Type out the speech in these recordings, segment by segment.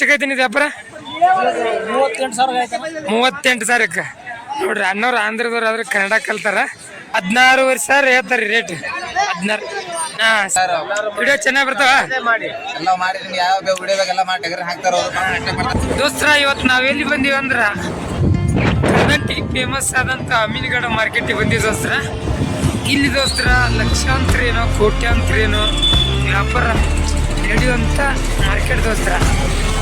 ಎಷ್ಟಕ್ಕೈತಿ ವ್ಯಾಪಾರ? ಮೂವತ್ತೆಂಟು ಸಾವಿರಕ್ಕೆ? ನೋಡ್ರಿ ಅಣ್ಣವ್ರು ಆಂಧ್ರದವ್ರು ಆದ್ರೆ ಕನ್ನಡ ಕಲ್ತಾರ. ಹದಿನಾರೂವರೆ ಸಾವಿರ ಹೇಳ್ತಾರೆ ರೇಟ್ ಹದಿನಾರು ಹಾ ವಿಡಿಯೋ ಚೆನ್ನಾಗಿ ಬರ್ತಾವ? ದೋಸ್ತ್ರ ಇವತ್ತು ನಾವ್ ಎಲ್ಲಿ ಬಂದೀವಿ ಅಂದ್ರ? ಕರ್ನಾಟಕ ಫೇಮಸ್ ಆದಂತ ಅಮೀನ್ಗಡ ಮಾರ್ಕೆಟಿಗೆ ಬಂದೀವಿ ದೋಸ್ತ್ರ. ಇಲ್ಲಿ ದೋಸ್ತ್ರ ಲಕ್ಷಾಂತರ ಏನೋ ಕೋಟ್ಯಾಂತರ ಏನೋ ವ್ಯಾಪಾರ ನಡೆಯುವಂತ ಮಾರ್ಕೆಟ್ ದೋಸ್ತ್ರ.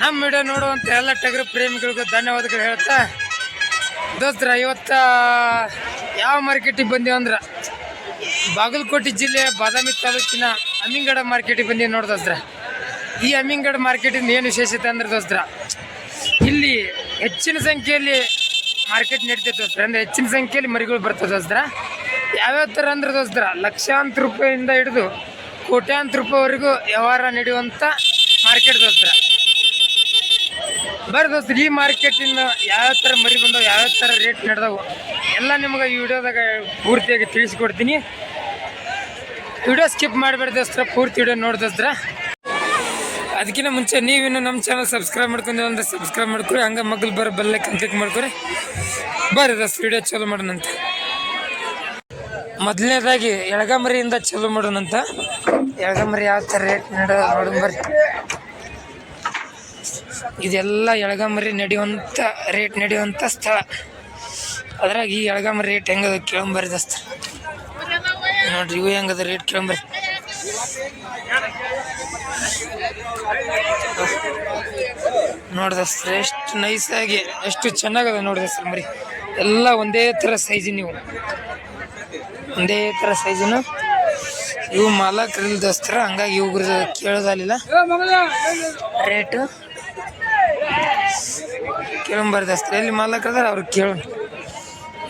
ನಮ್ಮ ವಿಡಿಯೋ ನೋಡುವಂತ ಎಲ್ಲ ಟಗರು ಪ್ರೇಮಿಗಳಿಗೂ ಧನ್ಯವಾದಗಳು ಹೇಳ್ತಾ, ದೋಸ್ತರ, ಇವತ್ತ ಯಾವ ಮಾರ್ಕೆಟಿಗೆ ಬಂದೀವಿ ಅಂದ್ರೆ? ಬಾಗಲಕೋಟೆ ಜಿಲ್ಲೆ ಬಾದಾಮಿ ತಾಲೂಕಿನ ಅಮ್ಮಿಂಗಡ ಮಾರ್ಕೆಟಿಗೆ ಬಂದೀವಿ ನೋಡಿ ದೋಸ್ತರ. ಈ ಅಮ್ಮಿಂಗಡ ಮಾರ್ಕೆಟಿಂದ ಏನು ವಿಶೇಷತೆ ಅಂದ್ರೆ ದೋಸ್ತರ, ಇಲ್ಲಿ ಹೆಚ್ಚಿನ ಸಂಖ್ಯೆಯಲ್ಲಿ ಮಾರ್ಕೆಟ್ ನಡೀತೈತೆ ದೋಸ್ತ್ರ. ಅಂದ್ರೆ ಹೆಚ್ಚಿನ ಸಂಖ್ಯೆಯಲ್ಲಿ ಮರಿಗಳು ಬರ್ತದೆ ದೋಸ್ತರ. ಯಾವ್ಯಾವ ಥರ ಅಂದ್ರೆ ದೋಸ್ತರ, ಲಕ್ಷಾಂತರ ರೂಪಾಯಿಂದ ಹಿಡಿದು ಕೋಟ್ಯಾಂತರ ರೂಪಾಯಿವರೆಗೂ ವ್ಯವಹಾರ ನಡೆಯುವಂಥ ಮಾರ್ಕೆಟ್ ದೋಸ್ತರ. ಬರ್ರಿ ದೋಸ್ತ ಈ ಮಾರ್ಕೆಟಿಂದ ಯಾವ ಥರ ಮರಿ ಬಂದವು, ಯಾವ ಥರ ರೇಟ್ ನಡೆದವು, ಎಲ್ಲ ನಿಮ್ಗೆ ಈ ವಿಡಿಯೋದಾಗ ಪೂರ್ತಿಯಾಗಿ ತಿಳಿಸ್ಕೊಡ್ತೀನಿ. ವಿಡಿಯೋ ಸ್ಕಿಪ್ ಮಾಡಬೇಡ ದೋಸ್ತರ, ಪೂರ್ತಿ ವಿಡಿಯೋ ನೋಡಿ ದೋಸ್ತರ. ಅದಕ್ಕಿಂತ ಮುಂಚೆ ನೀವಿನ್ನು ನಮ್ಮ ಚಾನಲ್ ಸಬ್ಸ್ಕ್ರೈಬ್ ಮಾಡ್ಕೊಂಡು ಅಂದ್ರೆ ಸಬ್ಸ್ಕ್ರೈಬ್ ಮಾಡ್ಕೊರಿ ಹಂಗೆ ಮಗ್ಳು ಬರೋ ಬಲ್ಲೆ ಕ್ಲಿಕ್ ಮಾಡ್ಕೊರಿ ಬರ್ರಿ ದೋಸ್ತ ವಿಡಿಯೋ ಚಾಲು ಮಾಡೋಣಂತ. ಮೊದಲನೇದಾಗಿ ಎಳಗಮರಿಯಿಂದ ಚಾಲು ಮಾಡೋಣಂತ. ಎಳಗಮರಿ ಯಾವ ಥರ ರೇಟ್ ನಡೆದ ಬರ್ರಿ. ಇದೆಲ್ಲ ಎಳಗಮರಿ ನಡೆಯುವಂಥ ರೇಟ್ ನಡೆಯುವಂಥ ಸ್ಥಳ. ಅದ್ರಾಗ ಈ ಎಳಗಮರಿ ರೇಟ್ ಹೆಂಗದ ಕೇಳಂಬರಿ ಸ್ಥಳ. ನೋಡ್ರಿ ಇವು ಹೆಂಗದ ರೇಟ್ ಕೇಳಂಬರಿ. ಸರ್ ಎಷ್ಟು ನೈಸಾಗಿ ಎಷ್ಟು ಚೆನ್ನಾಗದ ಸರ್ ಮರಿ. ಎಲ್ಲ ಒಂದೇ ಥರ ಸೈಜ್ ನೀವು. ಒಂದೇ ಥರ ಸೈಜಿನ ಇವು ಮಾಲಕರು ಇಲ್ದಸ್ತ್ರ ಹಂಗಾಗಿ ಇವ್ರದ್ದು ಕೇಳೋದಲ್ಲಿಲ್ಲ ರೇಟು ಕೇಳಂಬರ್ದಸ್ತ್ರ ಎಲ್ಲಿ ಮಾಲಕರದಾರ ಅವ್ರು ಕೇಳೋಣ.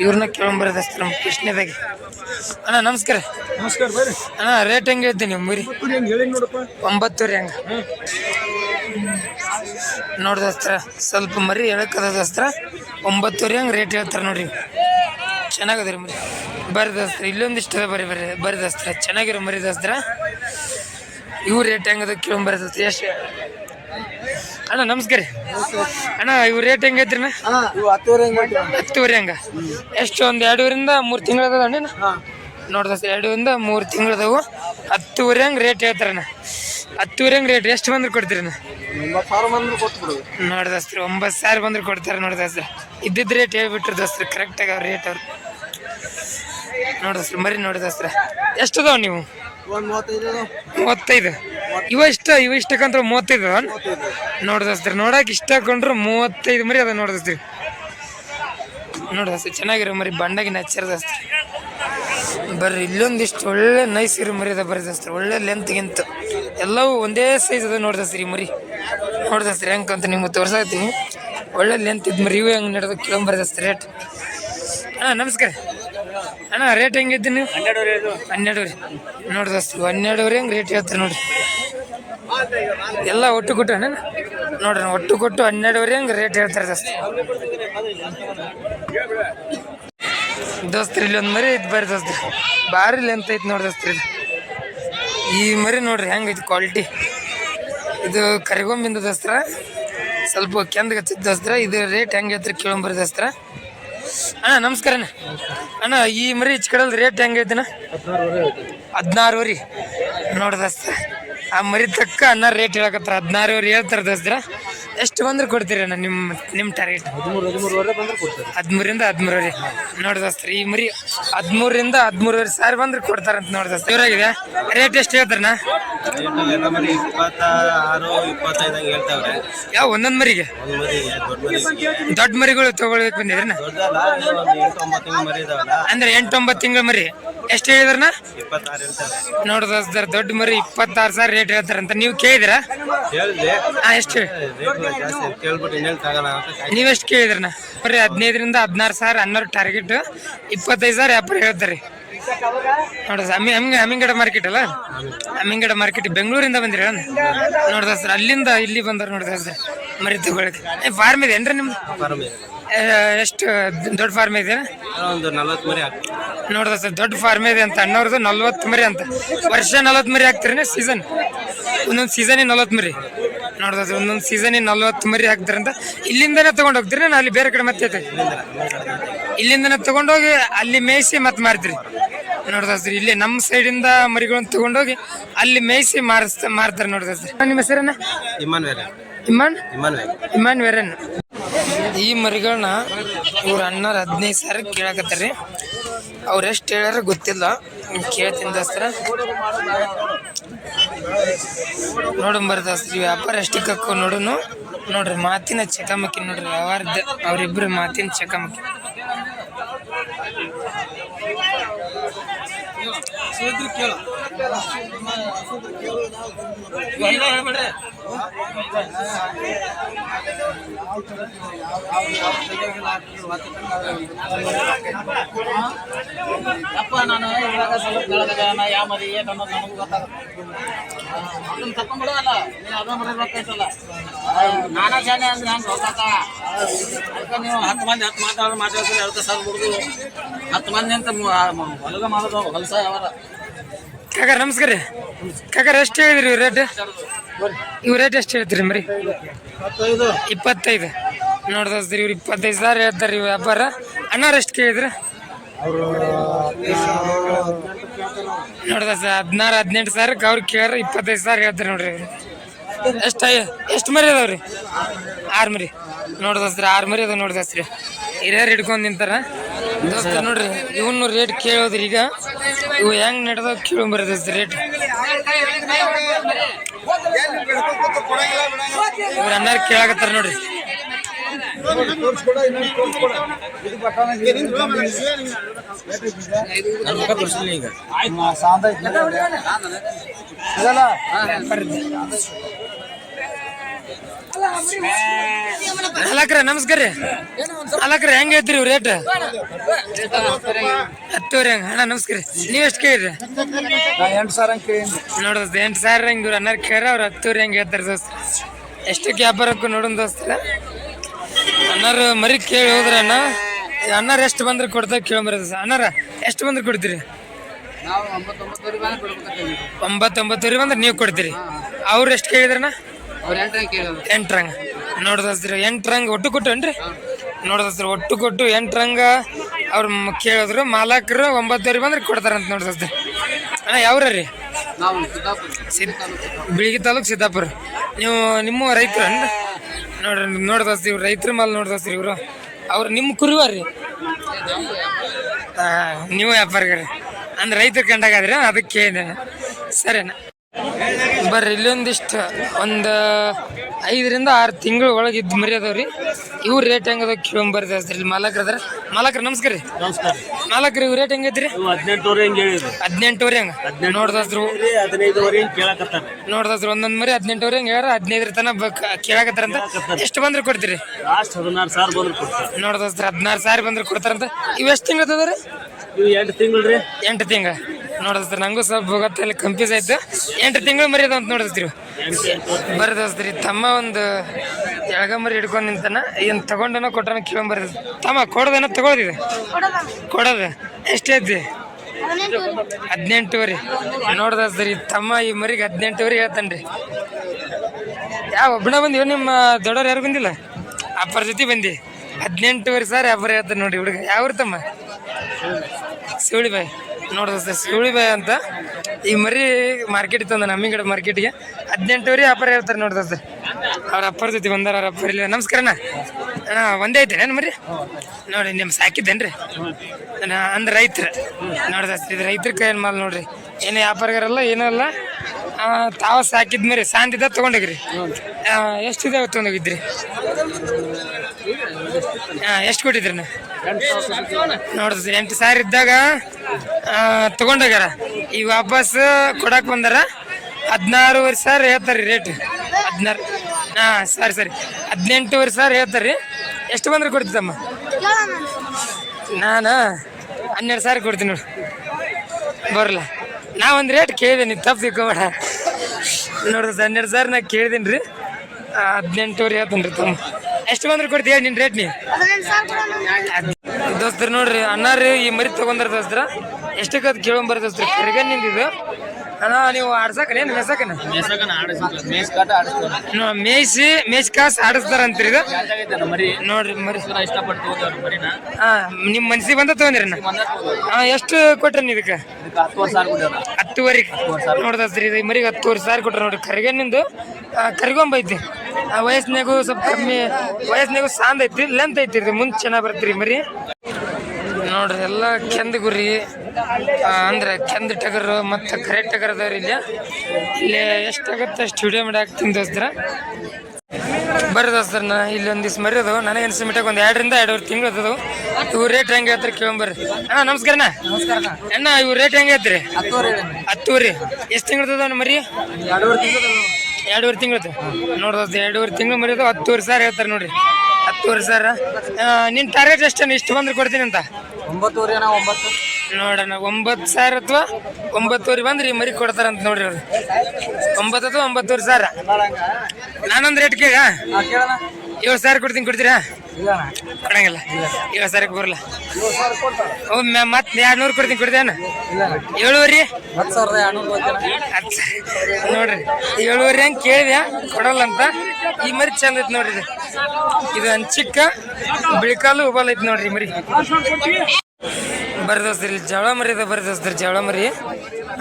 ಇವ್ರನ್ನ ಕೇಳಂಬರ್ದಸ್ತ್ರ ನಮ್ಮ ಕೃಷ್ಣದಾಗೆ ಅಣ್ಣ ನಮಸ್ಕಾರ. ನಮಸ್ಕಾರ ಬರ್ರಿ. ಅಣ್ಣ ರೇಟ್ ಹೆಂಗೆ ಹೇಳ್ತೀನಿ ಮರಿ? ಒಂಬತ್ತುವರೆ ಹಂಗ? ನೋಡ್ದಸ್ತ್ರ ಸ್ವಲ್ಪ ಮರಿ ಹೇಳಕ್ಕದಸ್ತ್ರ ಒಂಬತ್ತುವರೆ ಹಂಗೆ ರೇಟ್ ಹೇಳ್ತಾರೆ ನೋಡ್ರಿ ಚೆನ್ನಾಗದ ರೀ ಮರಿ. ಬರ್ರಿ ದಸ್ತ್ರ ಇಲ್ಲೊಂದಿಷ್ಟು ಅದ ಬರ್ರಿ ಬರ್ರಿ ಬರ್ರಿ ದಸ್ತ್ರ ಚೆನ್ನಾಗಿರೋ ಮರಿ ದಸ್ತ್ರ ಇವು ರೇಟ್ ಹೆಂಗದ ಕೇಳಂಬರಿ ದಸ್ತ್ರ ಎಷ್ಟು ಅಣ್ಣ ನಮಸ್ಕಾರ. ರೀ ಅಣ್ಣ ಇವು ರೇಟ್ ಹೆಂಗೆ ಐತ್ರಿ ಅಣ್ಣ? ಇವು ಹತ್ತುವರೆ ಹೆಂಗ್ ಎಷ್ಟು ಒಂದ್ ಎರಡೂರಿಂದ ಮೂರ್ ತಿಂಗಳ ಅಣ್ಣ ನೋಡ್ದ ಎರಡೂರಿಂದ ಮೂರು ತಿಂಗಳದವು. ಹತ್ತುವರೆ ಹಂಗೆ ರೇಟ್ ಹೇಳ್ತಾರಣ್ಣ ಹತ್ತುವರೆ ಹಂಗೆ ರೇಟ್ ಎಷ್ಟು ಬಂದ್ರೆ ಕೊಡ್ತೀರಿ ನೋಡ್ದಸ್ತ್ರ ಒಂಬತ್ತು ಸಾವಿರ ಬಂದ್ರೆ ಕೊಡ್ತಾರೆ ನೋಡ್ದಸ್ತ್ರ ಇದ್ದಿದ್ದು ರೇಟ್ ಹೇಳ್ಬಿಟ್ರು ದೋಸ್ತ್ರ ಕರೆಕ್ಟಾಗಿ ಅವ್ರ ರೇಟ್ ಅವ್ರು. ನೋಡ್ದಸ್ತ್ರ ಮರಿ ನೋಡ್ದಸ್ತ್ರ ಎಷ್ಟು ಅದಾವ ನೀವು? ಮೂವತ್ತೈದು. ಅದಾವ. ಮೂವತ್ತೈದು ಇಷ್ಟ ಇವ ಇಷ್ಟಕ್ಕಂತ ಮೂವತ್ತೈದು ನೋಡ್ದಸ್ತ್ರಿ. ನೋಡಕ್ ಇಷ್ಟ ಹಾಕೊಂಡ್ರು ಮೂವತ್ತೈದು ಮರಿ ಅದ ನೋಡ್ದಸ್ತ್ರಿ. ನೋಡ್ದಸ್ತ್ರಿ, ಚೆನ್ನಾಗಿರೋ ಮರಿ, ಬಂಡಾಗಿ ನಚ್ಚರ್ದಸ್ತ್ರ ಬರ್ರಿ, ಇಲ್ಲೊಂದಿಷ್ಟು ಒಳ್ಳೆ ನೈಸ್ ಇರೋ ಮರಿ ಅದ ಬರೀದಸ್ತ್ರ ಒಳ್ಳೆ ಲೆಂತ್ ಗಿಂತ. ಎಲ್ಲವೂ ಒಂದೇ ಸೈಜ್ ಅದ ನೋಡ್ದಸ್ತ್ರಿ ಮರಿ. ನೋಡ್ದಸ್ತ್ರಿ ಹೆಂಗೆ ಅಂತ ನಿಮ್ಗೆ ತೋರ್ಸಾತೀನಿ ಒಳ್ಳೆ ಲೆಂತ್ ಇದ್ ಮರಿ, ಇವು ಹೆಂಗೆ ನಡೆದ ಬರ್ದಸ್ತ್ರಿ ರೇಟ್ ಹಾಂ, ನಮಸ್ಕಾರ. ಅಣ್ಣ ರೇಟ್ ಹೆಂಗಿದ್ದು ನೀವು? ಹನ್ನೆರಡುವರೆ ನೋಡಿ ದೋಸ್ತ ಹನ್ನೆರಡುವರೆ ಹೆಂಗೆ ರೇಟ್ ಹೇಳ್ತಾರೆ ನೋಡಿ ಎಲ್ಲ ಒಟ್ಟು ಕೊಟ್ಟು ಅಣ್ಣ? ನೋಡ್ರಿ ಒಟ್ಟು ಕೊಟ್ಟು ಹನ್ನೆರಡುವರೆ ಹೆಂಗೆ ರೇಟ್ ಹೇಳ್ತಾರೆ ದೋಸ್ತ? ದೋಸ್ತ್ರಿ ಇಲ್ಲೊಂದು ಮರಿ ಐತೆ ಬರ್ರಿ ದೋಸ್ತ್ರಿ ಭಾರಿ ಲೆಂತ್ ಐತಿ ನೋಡಿ ದೋಸ್ತ್ರಿ ಈ ಮರಿ ನೋಡ್ರಿ ಹೆಂಗೈತಿ ಕ್ವಾಲಿಟಿ ಇದು ಕರಿಗೊಂಬಿಂದ ದೋಸ್ತ್ರ? ಸ್ವಲ್ಪ ಕೆಂದ ಹಚ್ಚಿದ ದೋಸ್ತ್ರ? ಇದು ರೇಟ್ ಹೆಂಗೆ ಐತ್ರಿ ಕೇಳಂಬರಿ ದೋಸ್ತ್ರ? ಅಣ್ಣ, ನಮಸ್ಕಾರ ಅಣ್ಣ. ಅಣ್ಣ, ಈ ಮರಿ ಕಡಲ್ ರೇಟ್ ಹೆಂಗೈತಿನ ಹದಿನಾರುವರೆ. ನೋಡಿ ದಸ್ತ ಆ ಮರಿ ತಕ್ಕ ಅನ್ನ ರೇಟ್ ಹೇಳಕತ್ತಾರ. ಹದಿನಾರುವರೆ ಹೇಳ್ತಾರೆ ದೋಸ್ತ್ರ. ಎಷ್ಟು ಬಂದ್ರೆ ಕೊಡ್ತೀರಿ ಅಣ್ಣ ನಿಮ್ಮ ನಿಮ್ಮ ಟಾರ್ಗೆಟ್ ಹದಿಮೂರು ಹದಿಮೂರುವರೆ. ಬಂದ್ರೆ ಹದಿಮೂರಿಂದ ಈ ಮರಿ ಹದಿಮೂರರಿಂದ ಹದಿಮೂರುವರೆ ಸಾವಿರ ಬಂದ್ರೆ ಕೊಡ್ತಾರಂತ ನೋಡಿ ದೋಸ್ತ. ಇವ್ರಾಗಿದೆ ರೇಟ್ ಎಷ್ಟು ಹೇಳ್ತಾವ್ರೆ ಯಾವ, ಒಂದೊಂದು ಮರಿಗೆ? ದೊಡ್ಡ ಮರಿ ದೊಡ್ಡ ಮರಿಗಳು ತಗೊಳ್ಬೇಕು ಬಂದಿದ್ರಣ್ಣ ಅಂದ್ರೆ ಎಂಟೊಂಬತ್ತು ತಿಂಗಳ ಮರಿ ಎಷ್ಟು ಹೇಳಿದ್ರನ ನೋಡ್ದ ದೊಡ್ಡ ಮರಿ ಇಪ್ಪತ್ತಾರು ಸಾವಿರ ರೇಟ್ ಹೇಳ್ತಾರಂತ ನೀವು ಕೇಳಿದ್ರ? ಎಷ್ಟು ನೀವೆಷ್ಟು ಕೇಳಿದ್ರನ ಬರೀ ಹದಿನೈದರಿಂದ ಹದಿನಾರು ಸಾವಿರ ಹನ್ನೊಂದು ಟಾರ್ಗೆಟ್ ಇಪ್ಪತ್ತೈದು ಸಾವಿರ ವ್ಯಾಪಾರ ಹೇಳ್ತಾರೆ. ನೋಡ ಅಮ್ಮಿ ಅಮ್ಮಿ ಅಮ್ಮಿಂಗಡ ಮಾರ್ಕೆಟ್ ಅಲ್ಲ? ಅಮ್ಮಿಂಗಡ ಮಾರ್ಕೆಟ್ ಬೆಂಗಳೂರಿಂದ ಬಂದಿರ ನೋಡ್ದ ಸರ್ ಅಲ್ಲಿಂದ ಇಲ್ಲಿ ಬಂದ್ರೆ ನೋಡ್ದ ಸರ್ ಮರಿ ತಗೊಳಕ್ಕೆ. ಫಾರ್ಮ್ ಇದೆ ಏನ್ರಿ ನಿಮ್ದು? ಎಷ್ಟು ದೊಡ್ಡ ಫಾರ್ಮ್ ಇದೆ? ಒಂದು ನಲ್ವತ್ತು ಮರಿ ಹಾಕ್ತೀವಿ. ನೋಡ್ದ ಸರ್ ದೊಡ್ಡ ಫಾರ್ಮ್ ಇದೆ ಅಂತ. ಅಣ್ಣವ್ರದ್ದು ನಲ್ವತ್ತು ಮರಿ ಅಂತ. ವರ್ಷ ನಲ್ವತ್ತು ಮರಿ ಹಾಕ್ತೀರಿ ಸೀಸನ್ ಒಂದೊಂದು ಸೀಸನಿಗೆ ನಲ್ವತ್ತು ಮರಿ. ನೋಡ್ದ ಸರ್ ಒಂದೊಂದು ಸೀಸನಿಗೆ ನಲ್ವತ್ತು ಮರಿ ಹಾಕ್ತಾರಂತ ಇಲ್ಲಿಂದನೇ ತಗೊಂಡು ಹೋಗ್ತೀರಿ ನಾನು ಅಲ್ಲಿ ಬೇರೆ ಕಡೆ ಮತ್ತೆ ಇಲ್ಲಿಂದನೇ ತಗೊಂಡೋಗಿ ಅಲ್ಲಿ ಮೇಯಿಸಿ ಮತ್ತೆ ಮಾರ್ತೀರಿ. ನೋಡ್ದ ಸರ್ ಇಲ್ಲಿ ನಮ್ಮ ಸೈಡಿಂದ ಮರಿಗಳನ್ನ ತಗೊಂಡೋಗಿ ಅಲ್ಲಿ ಮೇಯಿಸಿ ಮಾರಿಸ್ತಾ ಮಾರ್ತಾರೆ ನೋಡ್ದ ಸರ್. ನಿಮ್ಮ ಹೆಸರನ್ನ ಇಮಾನ್ ವೇರನ್ ಇಮಾನ್ ಇಮಾನ್ ವೆರನ್ ಈ ಮರಿಗಳನ್ನ ಇವ್ರ ಅಣ್ಣರ ಹದಿನೈದು ಸಾವಿರ ಕೇಳಕತ್ತಾರ. ಅವ್ರು ಎಷ್ಟು ಹೇಳ್ಯಾರ ಗೊತ್ತಿಲ್ಲ. ಕೇಳ್ತೀನಿ ದೋಸ್ತರ. ನೋಡು ಬರ್ದಸ್ತ್ರಿ ವ್ಯಾಪಾರ ಎಷ್ಟಕ್ಕೆ ಹಾಕೋ ನೋಡುನು. ನೋಡ್ರಿ, ಮಾತಿನ ಚಕಮಕಿ ನೋಡ್ರಿ, ವ್ಯವಹಾರದ ಅವ್ರಿಬ್ರು ಮಾತಿನ ಚಕಮಕಿ ಯಪ್ಪ, ನಾನು ಇವಾಗ ಸ್ವಲ್ಪ ಕೇಳಿದಾಗ ನಾ ಯಾವ ಮರಿ, ಏನು ಅನ್ನೋದು ನನಗೂ ಗೊತ್ತಾಗುತ್ತೆ. ಅದನ್ನ ತಕೊಂಡ್ಬಿಡೋದಲ್ಲ ನೀನು ಅದ ಮರಿ ಗೊತ್ತೈತಲ್ಲ ನಾನಾ ಜಾನೆ ಅಂದ್ರೆ ಹೆಂಗೆ ಗೊತ್ತಾಕ ಅದಕ್ಕೆ ನೀವು ಹತ್ತು ಮಂದಿ ಹತ್ತು ಮಾತಾಡೋದು ಮಾತಾಡ್ತೀರಿ, ಅದಕ್ಕೆ ಸರ್ ಬಿಡುದು ಹತ್ತು ಮಂದಿ ಅಂತ ಹೊಲಗ ಮಾಡೋದು, ಹೊಲಸ ಯಾವಾರ. ಕಾಕಾರ ನಮಸ್ಕಾರ. ರೀ ಕಾಕಾರ ಎಷ್ಟು ಹೇಳಿದ್ರಿ ರೇಟ್ ಇವ್ ರೇಟ್ ಎಷ್ಟು ಹೇಳ್ತೀರಿ ಮರಿ? ಇಪ್ಪತ್ತೈದು. ನೋಡ್ದಸ್ರಿ ಇವ್ರು ಇಪ್ಪತ್ತೈದು ಸಾವಿರ ಹೇಳ್ತಾರೆ ಇವ್ ವ್ಯಾಪಾರ. ಅಣ್ಣವ್ರು ಎಷ್ಟು ಕೇಳಿದ್ರಿ? ನೋಡ್ದ ಸರ್ ಹದಿನಾರು, ಹದಿನೆಂಟು ಸಾವಿರಕ್ಕೆ ಅವ್ರು ಕೇಳ್ರಿ ಇಪ್ಪತ್ತೈದು ಸಾವಿರ ಹೇಳ್ತಾರೆ ನೋಡ್ರಿ ಎಷ್ಟು ಎಷ್ಟು ಮರಿ ಅದಾವ್ರಿ? ಆರು ಮರಿ. ನೋಡ್ದಸ್ರಿ ಆರು ಮರಿ ಅದಾವ ನೋಡ್ದಸ್ರಿ ಹಿರಿಯರು ಹಿಡ್ಕೊಂಡು ನಿಂತಾರ. ದೋಸ್ತ ನೋಡ್ರಿ ಇವನು ರೇಟ್ ಕೇಳೋದ್ರಿ ಈಗ. ಇವು ಹೆಂಗ್ ನಡೆದ ಕೇಳಂಬರದಸ್ರಿ ರೇಟ್ ಇವ್ರ ಅನ್ನಾರ ಕೇಳಾಕತ್ತಾರ ನೋಡ್ರಿ. ಅಲಕ್ರ ನಮಸ್ಕಾರ ರೀ ಅಲಕ್ರ ಹೆಂಗ್ ಇವ್ ರೇಟ್ ಹತ್ತುವರೆ ಹಂಗ. ಅಣ್ಣ ನಮಸ್ಕಾರ ನೀವ್ ಎಷ್ಟು ಕೇಳ್ರಿ? ಎಂಟು ಸಾವಿರ ನೋಡೋದ್ ಎಂಟು ಸಾವಿರ ಹಂಗ ಇವ್ರು ಅನ್ನಾರ ಕೇಳ್ರಿ ಅವ್ರು ಹತ್ತುವರೆ ಹಂಗ ಹೇಳ್ತಾರೆ ದೋಸ್ತ. ಎಷ್ಟಕ್ಕೆ ವ್ಯಾಪಾರಕ್ಕೂ ನೋಡೋಣ ದೋಸ್ತ. ಅಣ್ಣಾರು ಮರಿ ಕೇಳಿ ಹೋದ್ರ ಅಣ್ಣ ಅನ್ನಾರ ಎಷ್ಟು ಬಂದ್ರೆ ಕೊಡ್ತಾರೆ ಕೇಳಂಬರ ಅನ್ನಾರ ಎಷ್ಟು ಬಂದ್ರೆ ಕೊಡ್ತೀರಿ? ಒಂಬತ್ತೊಂಬತ್ತುವರೆ ಬಂದ್ರೆ ನೀವು ಕೊಡ್ತೀರಿ. ಅವ್ರು ಎಷ್ಟು ಕೇಳಿದ್ರಣ್ಣ? ಎಂಟ್ರಂಗ ನೋಡ್ದಸ್ರಿ ಎಂಟ್ರಂಗ ಒಟ್ಟು ಕೊಟ್ಟೇನ್ರಿ ನೋಡ್ದಸ್ರಿ ಒಟ್ಟು ಕೊಟ್ಟು ಎಂಟ್ರಂಗ ಅವ್ರು ಕೇಳಿದ್ರು ಮಾಲಕರು ಒಂಬತ್ತುವರೆ ಬಂದ್ರೆ ಕೊಡ್ತಾರಂತ ನೋಡ್ದಸ್ರಿ ಅಣ್ಣ ಯಾವ್ರ ರೀ ಸಿದ್ ಬಿಳಿಗಿ ತಾಲೂಕು ಸಿದ್ದಾಪುರ. ನೀವು ನಿಮ್ಮ ರೈತರು ನೋಡ್ರಿ ನೋಡ್ದಸ್ರಿ ಇವ್ರು ರೈತರ ಮಾಲ್ ನೋಡ್ದಸ್ರಿ ಇವರು. ಅವ್ರು ನಿಮ್ಮ ಕುರಿವಾರ್ರಿ ನೀವು ವ್ಯಾಪಾರಿಗಳು ಅಂದ್ರೆ ರೈತರು ಕಂಡಾಗಾದ್ರೆ ಅದಕ್ಕೆ ಕೇಳಿದೆ ಸರಿನಾ ಬರ್ರಿ ಇಲ್ಲೊಂದಿಷ್ಟು ಒಂದು ಐದರಿಂದ ಆರು ತಿಂಗಳ ಒಳಗೆ ಇದ್ದು ಮರಿ ಅದಾವ್ರಿ ಇವ್ರ ರೇಟ್ ಹೆಂಗದ ಕೇಳಂಬರ್ದ ಇಲ್ಲಿ ಮಾಲಕ್ರ ಅದ್ರ. ಮಾಲಕ್ರ ನಮಸ್ಕಾರ ರೀ. ನಮಸ್ಕಾರ ಮಾಲಕ್ರಿ ಇವ್ ರೇಟ್ ಹೆಂಗೈತ್ರಿ ಹದಿನೆಂಟುವರೆ ಹಿಂಗೆ ಹೇಳಿದ್ರು. ಹದಿನೆಂಟುವರೆ ಹಂಗ? ನೋಡ್ದಸ್ರು ಹದಿನೈದುವರೆ ಕೇಳಕತ್ತಾರೆ ನೋಡ್ದಸ್ರು ಒಂದೊಂದ್ ಮರಿ ಹದಿನೆಂಟುವರೆ ಹೆಂಗ್ ಹೇಳ್ಯಾರ ಹದಿನೈದರ ತನಕ ಕೇಳಾಕತ್ತಾರಂತ. ಎಷ್ಟು ಬಂದ್ರೆ ಕೊಡ್ತೀರಿ? ಲಾಸ್ಟ್ ಹದಿನಾರು ಸಾವಿರ ಬಂದ್ರೆ ಕೊಡ್ತಾರೆ. ನೋಡ್ದಸ್ರು ಹದಿನಾರು ಸಾವಿರ ಬಂದ್ರೆ ಕೊಡ್ತಾರಂತ. ಇವ್ ಎಷ್ಟು ತಿಂಗಳು ಅದಾವ್ರಿ ಎಂಟು ತಿಂಗಳು ರೀ. ಎಂಟು ತಿಂಗಳ. ನೋಡಿದ್ರಿ ನಂಗೂ ಸ್ವಲ್ಪ ಗೊತ್ತಿಲ್ಲ ಕಂಪ್ಯೂಸ್ ಆಯ್ತು. ಎಂಟು ತಿಂಗಳು ಮರಿ ಅದಾವ ಅಂತ ನೋಡಿದ್ರಿ ಬರ್ದಸ್ತ್ರಿ ತಮ್ಮ ಒಂದು ಎಳಗ ಮರಿ ಹಿಡ್ಕೊಂಡು ನಿಂತಾನ, ಏನ್ ತಗೊಂಡನ ಕೊಟ್ಟನ ಕೇಳಂಬರ್ದ ತಮ್ಮ ಕೊಡೋದನ ತಗೊಳ್ದಿದೆ. ಕೊಡೋದ? ಎಷ್ಟೈತಿ ಹದಿನೆಂಟುವರೆ. ನೋಡ್ದಸ್ತ್ರಿ ತಮ್ಮ ಈ ಮರಿಗೆ ಹದಿನೆಂಟುವರೆ ಹೇಳ್ತಾನ್ರಿ. ಯಾವ ಒಬ್ಬನ ಬಂದಿವ ನಿಮ್ಮ ದೊಡ್ಡವ್ರು ಯಾರು ಬಂದಿಲ್ಲ? ಅಪ್ಪರ ಜೊತೆ ಬಂದಿ. ಹದಿನೆಂಟುವರೆ ಸಾವಿರ ವ್ಯಾಪಾರ ಹೇಳ್ತಾನೆ ನೋಡಿ ಹುಡುಗ. ಯಾವ್ರ ತಮ್ಮ? ಶಿವಳಿಬಾಯಿ ಸುಳಿ ಅಂತ. ಈ ಮರಿ ಮಾರ್ಕೆಟ್ ಇತ್ತು ನಮ್ಮ ಕಡೆ ಮಾರ್ಕೆಟ್ಗೆ ಹದಿನೆಂಟುವರೆ ವ್ಯಾಪಾರ ಹೇಳ್ತಾರೆ ಸರ್. ಅವ್ರ ಅಪ್ಪರ ಜೊತೆ ಬಂದಾರ, ಅವ್ರ ಅಪ್ಪರ ಇಲ್ಲ ನಮಸ್ಕಾರ ಅಣ್ಣ. ಒಂದೇ ಐತೆ ಏನು ಮರಿ? ನೋಡಿ ನಿಮ್ಮ ಸಾಕಿದ್ದೇನ್ರಿ? ಅಂದ್ರೆ ರೈತರು. ಸರ್, ಇದು ರೈತರ ಕೈ ಮಾಲ್ ನೋಡ್ರಿ. ಏನು ವ್ಯಾಪಾರಗಾರಲ್ಲ ಏನಲ್ಲ ತಾವ ಸಾಕಿದ ಮರಿ ಶಾಂತಿದ ತೊಗೊಂಡೋಗ್ರಿ. ಎಷ್ಟಿದೆ ತೊಗೊಂಡೋಗಿದ್ರಿ? ಹಾಂ ಎಷ್ಟು ಕೊಟ್ಟಿದ್ರಿ ನೀವು ನೋಡ್ರಿ ಎಂಟು ಸಾವಿರ ಇದ್ದಾಗ ತಗೊಂಡೋಗ್ಯಾರ ಈಗ ವಾಪಸ್ ಕೊಡಕ್ ಬಂದಾರ. ಹದಿನಾರೂವರೆ ಸಾವಿರ ಹೇಳ್ತಾರ್ರಿ ರೇಟ್ ಹದಿನಾರು ಹಾ, ಸರಿ ಸರಿ. ಹದಿನೆಂಟೂವರೆ ಸಾವಿರ ಹೇಳ್ತಾರ್ರಿ. ಎಷ್ಟು ಬಂದ್ರೆ ಕೊಡ್ತಿದ್ದಮ್ಮ ನಾನು? ಹನ್ನೆರಡು ಸಾವಿರ ಕೊಡ್ತೀನಿ ನೋಡಿ. ಬರಲ್ಲ. ನಾ ಒಂದು ರೇಟ್ ಕೇಳಿದೆ, ನೀವು ತಪ್ಪು ತಿಳ್ಕೊಬೇಡ. ನೋಡ್ರಿ ಹನ್ನೆರಡು ಸಾವಿರ ನಾ ಕೇಳಿದ್ದೀನಿ ರೀ ಹದಿನೆಂಟೂವರೆ ಹೇಳ್ತೀನಿ ರೀ ತಮ್ಮ. ಎಷ್ಟು ಬಂದ್ರೆ ಕೊಡ್ತೀಯ ನಿನ್ ರೇಟ್ ನೀ? ದೋಸ್ತ್ರ ನೋಡ್ರಿ ಅಣ್ಣಾರಿ ಈ ಮರಿ ತಗೊಂಡ್ರ ದೋಸ್ತರ, ಎಷ್ಟಕ್ಕೆ ಅದು ಕೇಳೊಂಬರ ದೋಸ್ತರ? ಕರಿಗೆ ನಿಂದಿದು ಅಣ್ಣ, ನೀವು ಆಡ್ಸಕನೇನು ನೋ ಮೇಯ್ಸಿ ಮೇಸ್ ಕಾಸ್ ಆಡಿಸ್ತಾರಂತ್ರಿ ಇದು. ಮರಿ ನೋಡ್ರಿ, ಮರಿ. ಹಾ ನಿಮ್ಮ ಮನ್ಸಿಗೆ ಬಂದ ತಗೊಂಡ್ರಿ ಹಾ, ಎಷ್ಟು ಕೊಟ್ರಿ ನೀವು ಇದಕ್ಕೆ? ಹತ್ತುವರೆ ನೋಡ್ದಸ್ರಿ ಇದು ಮರಿಗೆ ಹತ್ತುವರೆ ಸಾವಿರ ಕೊಟ್ರಿ ನೋಡ್ರಿ. ಕರಿಗನ್ನಿಂದು ಕರಿಗೊಂಬೈತಿ ಆ ವಯಸ್ಸಿನಾಗೂ ಸ್ವಲ್ಪ ಕಮ್ಮಿ, ವಯಸ್ಸಿನಾಗೂ ಸಾಂದ್ ಐತಿ ಲೆಂತ್ ಐತಿ ರೀ ಮುಂದೆ ಚೆನ್ನಾಗಿ ಬರ್ತೀರಿ ಮರಿ. ನೋಡ್ರಿ, ಎಲ್ಲ ಕೆಂದ ಗುರಿ. ಅಂದ್ರೆ ಕೆಂದ ಟಗರು ಮತ್ತು ಕರೆ ಟಗರ್ ಅದಾವ್ರಿ ಇಲ್ಲಿ. ಇಲ್ಲಿ ಎಷ್ಟಾಗತ್ತೆ ಅಷ್ಟು ವಿಡಿಯೋ ಮಾಡಿ ಹಾಕ್ತೀನಿ ದೋಸ್ತರ. ಬರ್ರಿ ದೋಸ್ತರ, ನಾ ಇಲ್ಲಿ ಒಂದಿವ್ಸ ಮರಿ ಅದಾವ. ನನಗೆ ಅನ್ಸಿ ಮಟ್ಟಾಗ ಒಂದು ಎರಡರಿಂದ ಎರಡೂವರೆ ತಿಂಗಳು ಅದಾವ. ಇವು ರೇಟ್ ಹೆಂಗೆ ಹೇಳ್ತಾರೆ ಕೇಳಂಬರ್ರಿ ಅಣ್ಣ, ನಮಸ್ಕಾರ ಅಣ್ಣ. ಇವು ರೇಟ್ ಹೆಂಗೆ ಹೇಳ್ತೀರಿ? ಹತ್ತೂರಿ ಎಷ್ಟು ತಿಂಗಳು ಅದಾವ ಮರಿ? ಎರಡೂವರೆ ತಿಂಗಳು ನೋಡ್ದೋಸ್ತ ಎರಡೂವರೆ ತಿಂಗಳು ಮರಿ ಅದಾವ ಹತ್ತುವರೆ ಸಾವಿರ ಹೇಳ್ತಾರೆ ನೋಡ್ರಿ. ಹತ್ತುವರೆ ಸಾವಿರ. ನಿನ್ನ ಟಾರ್ಗೆಟ್ ಎಷ್ಟು ಇಷ್ಟು ಬಂದ್ರೆ ಕೊಡ್ತೀನಿ ಅಂತ. ಒಂಬತ್ತುವರೆ ನಾ ಒಂಬತ್ತು. ನೋಡೋಣ ಒಂಬತ್ತು ಸಾವಿರ ಅಥವಾ ಒಂಬತ್ತುವರೆ ಬಂದ್ರೆ ಈ ಮರಿ ಕೊಡ್ತಾರಂತ ನೋಡ್ರಿ ಅವ್ರು. ಒಂಬತ್ತು ಅಥವಾ ಒಂಬತ್ತುವರೆ ಸಾವಿರ. ನಾನೊಂದು ರೇಟ್ ಕೇಳ. ಕೇಳೋಣ. ಏಳು ಸಾವಿರ ಕೊಡ್ತೀನಿ ಕೊಡ್ತೀರಾ? ಕೊಡಂಗಿಲ್ಲ. ಏಳು ಸಾವಿರಕ್ಕೆ ಬರಲ್ಲ ಒಮ್ಮೆ ಮತ್ತೆ ಎರಡು ನೂರು ಕೊಡ್ತೀನಿ ಕೊಡ್ತೇನ ಏಳುವರಿ? ಎರಡ್ನೂರು. ನೋಡ್ರಿ ಏಳುವರೆ ಹಂಗೆ ಕೇಳಿದೆ ಕೊಡಲ್ಲ ಅಂತ. ಈ ಮರಿ ಚಂದ ಐತಿ ನೋಡ್ರಿ ಇದು. ಇದು ಚಿಕ್ಕ ಬಿಳಿಕಾಲು ಉಬಲ್ ಐತಿ ನೋಡ್ರಿ ಮರಿ. ಬರ್ರಿ ದೋಸ್ತ್ರಿ ಇಲ್ಲಿ ಜವಳ ಮರಿ ಇದೆ ಬರ್ರಿ ದೋಸ್ತ್ರಿ ಜವಳ ಮರಿ.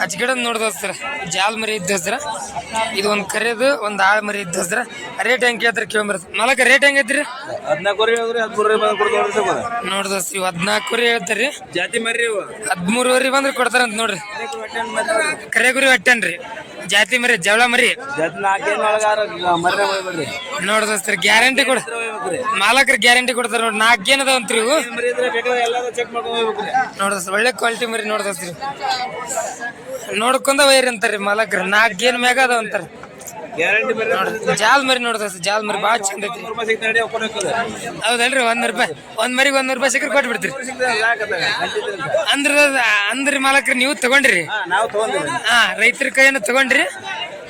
ಅಚ್ಕಡೆ ನೋಡಿ ದೋಸ್ತರ ಜಾಲ್ ಮರಿ ಇದ್ದ ದೋಸ್ತರ. ಇದು ಒಂದು ಕರೆದು ಒಂದು ಆಳ್ ಮರಿ ಇದ್ದ ದೋಸ್ತರ. ರೇಟ್ ಹೆಂಗೆ ಕೇಳ್ತಾರೆ ಕೇಳ್ಬರ್ದು ಮಲಕ ರೇಟ್ ಹೆಂಗೆ ಐತ್ರಿ? ನೋಡಿ ದೋಸ್ತ್ರಿ ಇವು ಹದಿನಾಲ್ಕುವರೆ ಹೇಳ್ತಾರೆ. ಜಾತಿ ಮರಿ ಹದಿಮೂರುವರೆ ಬಂದ್ರೆ ಕೊಡ್ತಾರಂತ ನೋಡ್ರಿ. ಕರೆ ಗುರಿ ಹೊಟ್ಟೆನ್ರಿ. ಜಾತಿ ಮರಿ ಜವಳ ಮರಿ. ನೋಡ್ರಿ ನೋಡ್ ದೋಸ್ತರ ಗ್ಯಾರಂಟಿ ಕೊಡ. ಮಾಲಕರ ಗ್ಯಾರಂಟಿ ಕೊಡ್ತಾರ ನೋಡಿ ನಾಲ್ಕು ಏನದ ಅಂತ್ರಿ ಇವು. ನೋಡ್ ಒಳ್ಳೆ ಕ್ವಾಲಿಟಿ ಮರಿ ನೋಡ್ ದೋಸ್ತ್ರಿ. ನೋಡ್ಕೊಂಡ ವೈರ್ ಅಂತಾರ್ರಿ ಮಾಲಕರು ನಾಲ್ಕು ಏನ್ ಮ್ಯಾಗ ಅದಾವ ಅಂತಾರ. ಗ್ಯಾರಂಟಿ ಬರ್ರಿ ನೋಡ್ರಿ ಜಾಲ್ ಮರಿ ನೋಡ್ರಿ ಜಾಲ್ ಮರಿ ಭಾಳ ಚಂದ ಐತಿ ರೂಪಾಯಿ ಸಿಗ್ತಾ ನಡಿ ಒಪ್ಪನ ಹಾಕೋದು ಹೌದಲ್ರಿ ಒಂದ್ ರೂಪಾಯಿ ಒಂದ್ ಮರಿಗೆ ಒಂದ್ ರೂಪಾಯಿ ಸಿಕ್ಕರೆ ಕೊಟ್ಬಿಡ್ತೀರಿ. ಅಂದ್ರ ಅಂದ್ರಿ ಮಾಲಕ್ರಿ ನೀವು ತಗೊಂಡ್ರಿ. ಹಾ ನಾವು ತಗೊಂಡಿವಿ. ಹಾ ರೈತರ ಕೈಯನ್ನು ತಗೊಂಡ್ರಿ.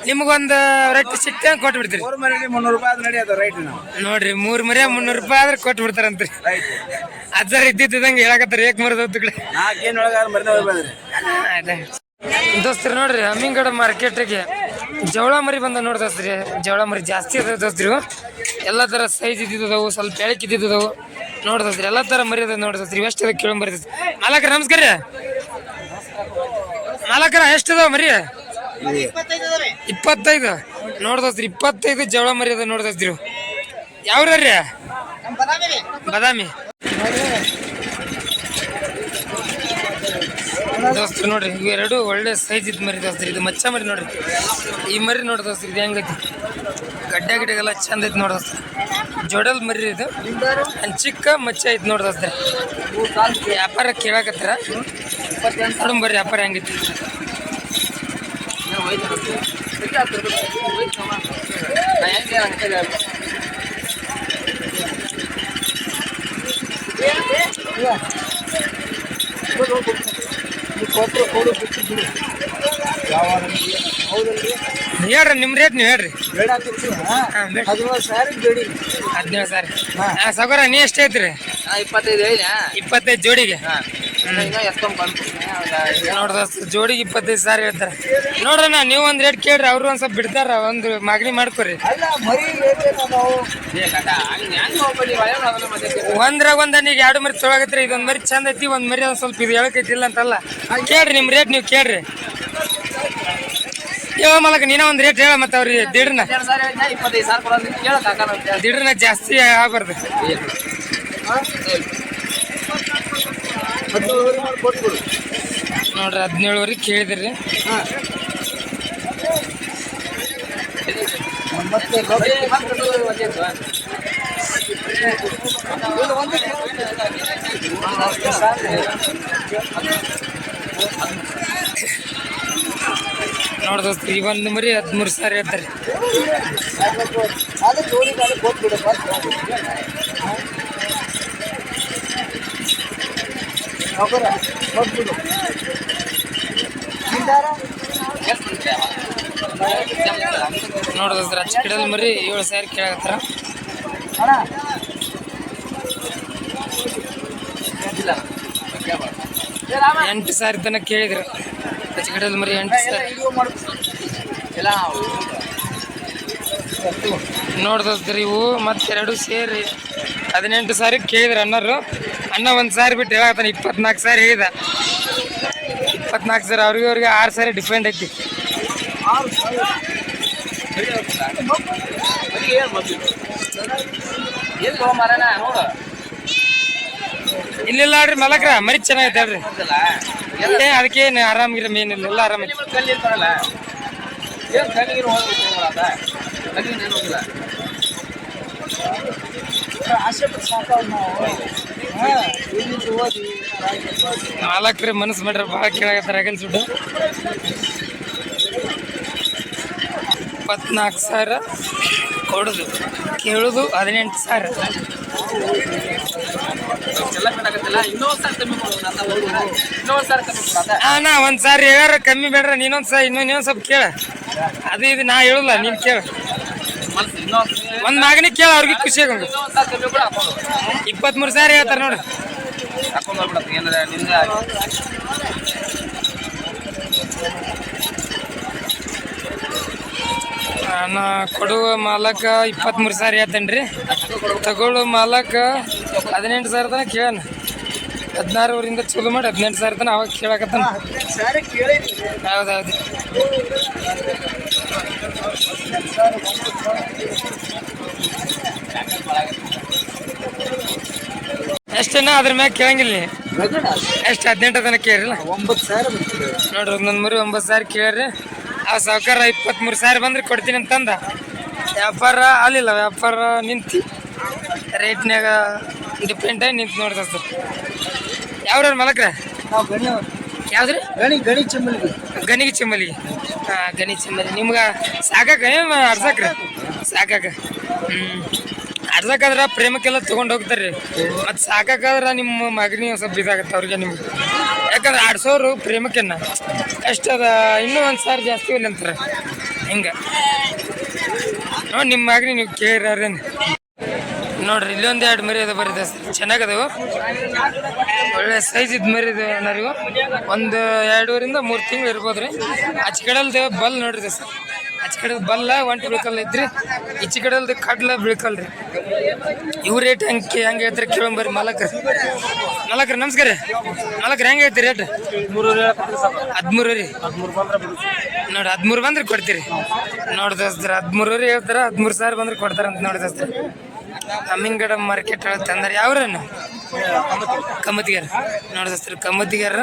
ನಿಮ್ಗೊಂದು ರೊಟ್ಟಿ ಸಿಕ್ತ ಕೊಟ್ಬಿಡ್ತೀರಿ. ಮೂರು ಮರಿ ಮುನ್ನೂರು ರೂಪಾಯಿ ಅದು ನಡಿ ಅದು ರೈಟ್ ನಾವು ನೋಡ್ರಿ ಮೂರ್ ಮರಿ ಮುನ್ನೂರು ರೂಪಾಯಿ ಆದ್ರೆ ಕೊಟ್ಟು ಬಿಡ್ತಾರಂತ್ರಿ ರೈಟ್ ಇದ್ದಂಗೆ ಇದ್ದಿದ್ದಂಗೆ ಹೇಳಕತ್ತಾರ ಏಕ್ ಮರದ ಮರಿನ ಹೋಗ್ಬೇಡ್ರಿ ದೋಸ್ತರು ನೋಡ್ರಿ ಹಮ್ಮಿಂಗಡ ಮಾರ್ಕೆಟಿಗೆ ಜವಳ ಮರಿ ಬಂದ ನೋಡಿ ದೋಸ್ತ್ರಿ. ಜವಳ ಮರಿ ಜಾಸ್ತಿ ಅದಾವ ದೋಸ್ತ್ರಿ. ಎಲ್ಲ ಥರ ಸೈಜ್ ಇದ್ದಿದ್ದವು ಸ್ವಲ್ಪ ಬೆಳಕ್ ಇದ್ದಿದ್ದವು ನೋಡಿ ದೋಸ್ತ್ರಿ ಎಲ್ಲ ಥರ ಮರಿ ಅದ ನೋಡಿ ದೋಸ್ತ್ರಿ ಎಷ್ಟು ಅದ ಕೇಳೋ ಮರಿ ಮಾಲಕರ ನಮಸ್ಕಾರ. ರೀ ಮಾಲಕರ ಎಷ್ಟು ಅದಾವ ಮರಿ? ಇಪ್ಪತ್ತೈದು. ನೋಡಿ ದೋಸ್ತ್ರಿ ಇಪ್ಪತ್ತೈದು ಜವಳ ಮರಿ ಅದ ನೋಡಿ ದೋಸ್ತ್ರಿ ಯಾವ ರೀ. ಬಾದಾಮಿ. ದೋಸ್ತರು ನೋಡ್ರಿ ಇವೆರಡು ಒಳ್ಳೆ ಸೈಜ್ ಇದ್ ಮರಿ ದೋಸ್ತ್ರಿ, ಇದು ಮಚ್ಚ ಮರಿ ನೋಡ್ರಿ. ಈ ಮರಿ ನೋಡಿ ದೋಸ್ತ್ರಿ, ಇದು ಹೆಂಗೈತಿ? ಗಡ್ಡ ಗಿಡಗೆಲ್ಲ ಚಂದ ಐತಿ ನೋಡಿ ದೋಸ್ತ ಜೋಡಲ್ ಮರಿ ಇದು. ಚಿಕ್ಕ ಮಚ್ಚ ಐತಿ ನೋಡಿ ದೋಸ್ತ ವ್ಯಾಪಾರ ಕೇಳಕತ್ತಾರ? ನೋಡಮ್ ಬರ್ರಿ, ವ್ಯಾಪಾರ ಹೆಂಗೈತಿ. ಹೇಳ್ರಿ ನಿಮ್ ರೇಟ್ ನೀವು ಹೇಳ್ರಿ. ಹಾಂ ಬೇಡ. ಹದಿನೇಳು ಸಾವಿರ ಬೇಡಿ ಹದಿನೇಳು ಸಾವಿರ ಹಾಂ. ಸಗೋರ ನೀ ಎಷ್ಟೈತ್ರಿ ಇಪ್ಪತ್ತೈದು ಹೇಳಿ ಇಪ್ಪತ್ತೈದು ಜೋಡಿಗೆ. ಎಷ್ಟೊಂದು ಬಂತು ನೋಡ್ದ ಜೋಡಿಗೆ ಇಪ್ಪತ್ತೈದು ಸಾವಿರ ಹೇಳ್ತಾರೆ. ನೋಡ್ರಣ್ಣ ನೀವು ಒಂದು ರೇಟ್ ಕೇಳ್ರಿ ಅವ್ರು ಒಂದು ಸ್ವಲ್ಪ ಬಿಡ್ತಾರ ಒಂದು ಮಾಗಣಿ ಮಾಡ್ಕೊರಿ. ಅಲ್ಲ ಮರಿ ರೇಟ್ ನಾವು ಒಂದ್ರಾಗ ಒಂದ್ ಈಗ ಎರಡು ಮರಿ ತೊಳಗತ್ರಿ ಇದೊಂದ್ ಮರಿ ಚಂದ ಐತಿ ಒಂದ್ ಮರಿ ಒಂದ್ ಸ್ವಲ್ಪ ಇದು ಹೇಳಕೈತಿ ಇಲ್ಲ ಅಂತಲ್ಲ. ಕೇಳ್ರಿ ನಿಮ್ ರೇಟ್ ನೀವು ಕೇಳ್ರಿ. ಯಾವ ಮಲಕ ನೀನ ಒಂದ್ ರೇಟ್ ಹೇಳ ಮತ್ತೆ ಅವ್ರಿಗೆ ದಿಡ್ರನ ದಿಡ್ರನ್ನ ಸಾವಿರ ಕೊಡೋದು ಕೇಳ ಕಾಕ ದಿಡ್ರನ ಜಾಸ್ತಿ ಆಗ್ಬಾರ್ದು. ನೋಡ್ರಿ ಹದಿನೇಳುವರೆ ಕೇಳಿದ್ರಿ. ನೋಡ್ ದೋಸ್ತ್ರಿ ಈ ಒಂದು ಮರಿ ಹದಿಮೂರು ಸಾವಿರ ಹೇಳ್ತಾರೆ ಗಾಡಿ ಕೊಟ್ಬಿಡು ಅಚ್ಚ ಕಡೆಯಲ್ಲಿ ಮರಿ ಏಳು ಸಾವಿರ ಕೇಳಾಕತ್ತಾರ ಎಂಟು ಸಾವಿರ ತನಕ ಕೇಳಿದ್ರು. ಅಚ್ಚ ಕಿಡಲ್ ಮರಿ ಎಂಟು ಸಾವಿರ ನೋಡ್ದ್ರಿ ಇವು ಮತ್ತೆರಡು ಸೇರಿ ಹದಿನೆಂಟು ಸಾವಿರ ಕೇಳಿದ್ರು ಅಣ್ಣರು ಅಣ್ಣ ಒಂದು ಸಾರಿ ಬಿಟ್ಟು ಹೇಳತ್ತಾನೆ ಇಪ್ಪತ್ನಾಲ್ಕು ಸಾರಿ ಹೇಳಿದ. ಇಪ್ಪತ್ನಾಲ್ಕು ಸಾರಿ ಅವ್ರಿಗೆ ಅವ್ರಿಗೆ ಆರು ಸಾರಿ ಡಿಫೆಂಡ್ ಐತಿ. ಇಲ್ಲಿಲ್ಲ ನೋಡ್ರಿ ಮಲಕ್ರ ಮರಿ ಚೆನ್ನಾಗೈತೆ ಹೇಳ್ರಿ. ಏ ಅದಕ್ಕೆ ಏನು ಆರಾಮಿರ ಮೇನಿಲ್ಲ ಎಲ್ಲ ಆರಾಮೈತಿ ಆಸೆ ಪಟ್ಟು ಸಾಕಾವ್ ನಾವು ಮಾಲಕ್ರಿ ಮನಸ್ಸು ಮಾಡ್ರಿ ಭಾಳ ಕೇಳಾಗತ್ತಾರ ಆಗಲ್ ಸುಡ್ಡು. ಇಪ್ಪತ್ನಾಲ್ಕು ಸಾವಿರ ಕೊಡೋದು, ಕೇಳೋದು ಹದಿನೆಂಟು ಸಾವಿರ. ಅಣ್ಣ ಒಂದು ಸಾರಿ ಹೇಳಾರ ಕಮ್ಮಿ ಬೇಡ್ರ, ನೀನೊಂದು ಇನ್ನೊಂದ್ ಇನ್ನೊಂದು ಇನ್ನೊಂದು ಸ್ವಲ್ಪ ಕೇಳ. ಅದು ಇದು ನಾ ಹೇಳಲ್ಲ ನೀನು ಕೇಳ. ಒಂದು ನಾಗನಿಗೆ ಕೇಳ ಅವ್ರಿಗೆ ಖುಷಿ ಆಗಂಗ. ಇಪ್ಪತ್ತ್ ಇಪ್ಪತ್ತ್ಮೂರು ಸಾವಿರ ಹೇಳ್ತಾರೆ ನೋಡಿ. ಹಾಕೊಂಡು ಹೋಗ್ಬಿಡತ್ತೆ ಏನಾರ ನಿಂದ ನಾನು ಕೊಡುವ ಮಾಲಕ ಇಪ್ಪತ್ತ್ಮೂರು ಸಾವಿರ ಹೇಳ್ತೇನೆ ರೀ ತಗೊಳ್ಳೋ ಮಾಲಕ ಹದಿನೆಂಟು ಸಾವಿರ ತನಕ ಕೇಳೋಣ. ಹದಿನಾರುವರಿಂದ ಚಲೋ ಮಾಡಿ ಹದಿನೆಂಟು ಸಾವಿರ ತನಕ ಅವಾಗ ಕೇಳಕತ್ತಾನ. ಹೌದೌದು. ಎಷ್ಟನ್ನ ಅದ್ರ ಮ್ಯಾಗ ಕೇಳಂಗಿಲ್ಲ ಎಷ್ಟು ಹದಿನೆಂಟು ತನಕ ಕೇಳಿರಲ್ಲ? ಒಂಬತ್ತು ಸಾವಿರ ನೋಡ್ರಿ ಒಂದೊಂದು ಮರಿ ಒಂಬತ್ತು ಸಾವಿರ ಕೇಳ್ರಿ. ಆ ಸಾವುಕಾರ ಇಪ್ಪತ್ತ್ಮೂರು ಸಾವಿರ ಬಂದ್ರೆ ಕೊಡ್ತೀನಿ ಅಂತಂದ. ವ್ಯಾಪಾರ ಅಲ್ಲಿಲ್ಲ ವ್ಯಾಪಾರ ನಿಂತು. ರೇಟ್ನಾಗ ಡಿಪೆಂಡ್ ಆಗಿ ನಿಂತು ನೋಡ್ದ ಸರ್. ಯಾವ್ರ ಮಲಕ್ರೆ. ಯಾವ್ದ್ರಿ? ಗಣಿ ಗಣಿ ಚಿಮ್ಮಲಿಗೆ ಗಣಿಗೆ ಚಿಮ್ಮಲಿಗೆ ಹಾಂ ಗಣಿ ಚಿಮ್ಮಲಿ ನಿಮ್ಗೆ ಸಾಕಾಕ ಏನು ಅರ್ಸಕ್ರಿ? ಸಾಕಾಕ. ಹ್ಞೂ ಅರ್ಸಕ್ಕಾದ್ರೆ ಪ್ರೇಮಕ್ಕೆಲ್ಲ ತೊಗೊಂಡು ಹೋಗ್ತಾರೆ ರೀ ಮತ್ತು ಸಾಕಾಕಾದ್ರೆ ನಿಮ್ಮ ಮಗನಿಗೆ ಸ್ವಲ್ಪ ಇದಾಗತ್ತೆ ಅವ್ರಿಗೆ ನಿಮ್ಗೆ. ಯಾಕಂದ್ರೆ ಆಡ್ಸೋರು ಪ್ರೇಮಕ್ಕೆನ್ನ. ಅದ? ಇನ್ನೂ ಒಂದು ಸಾವಿರ ಜಾಸ್ತಿ ಇಲ್ಲ ಅಂತಾರೆ. ಹಿಂಗೆ. ನೋಡಿ ನಿಮ್ಮ ಮಗನಿ ನೀವು ಕೇಳಿರೇನು ನೋಡ್ರಿ, ಇಲ್ಲೊಂದು ಎರಡು ಮರಿ ಅದ ಬರೀ ಚೆನ್ನಾಗದವು. ಒಳ್ಳೆ ಸೈಜ್ ಇದ್ ಮರಿ ಇದೆ ಅಣ್ಣರಿವು ಒಂದು ಎರಡೂರಿಂದ ಮೂರು ತಿಂಗಳು ಇರ್ಬೋದು ರೀ ಬಲ್ ನೋಡ್ರಿ ಸರ್ ಆಚ ಬಲ್ಲ ಒಂಟಿ ಬಿಳ್ಕಲ್ ಐತ್ರಿ ಈಚೆ ಕಡೆಲ್ದು ಕಡ್ಲ ಬಿಳ್ಕಲ್ರಿ. ಇವು ರೇಟ್ ಹೆಂಗೆ ಹೆಂಗೆ ಹೇಳ್ತಾರೆ ಕೇಳಂಬರಿ ಮಲಕ್ರಿ. ಮಲಕ್ರಿ, ನಮಸ್ಕಾರ ರೀ. ಮಲಕ್ರ, ಹೆಂಗೆ ಐತಿ ರೇಟ್ ಹದಿಮೂರು ರೀ. ನೋಡಿ, ಹದಿಮೂರು ಬಂದ್ರೆ ಕೊಡ್ತೀರಿ. ನೋಡಿ ದೋಸ್ತರ ಹೇಳ್ತಾರ, ಹದಿಮೂರು ಸಾವಿರ ಬಂದ್ರೆ ಕೊಡ್ತಾರಂತ ನೋಡಿ ದೋಸ್ತರ. ಅಮ್ಮಿಂಗಡ ಮಾರ್ಕೆಟ್ ತಂದಾರ ಯಾವ್ರನ್ನ? ಕಮ್ಮತ್ತಿಗಾರ ನೋಡಿ ಸರ್ ಕಮ್ಮತ್ತಿಗಾರ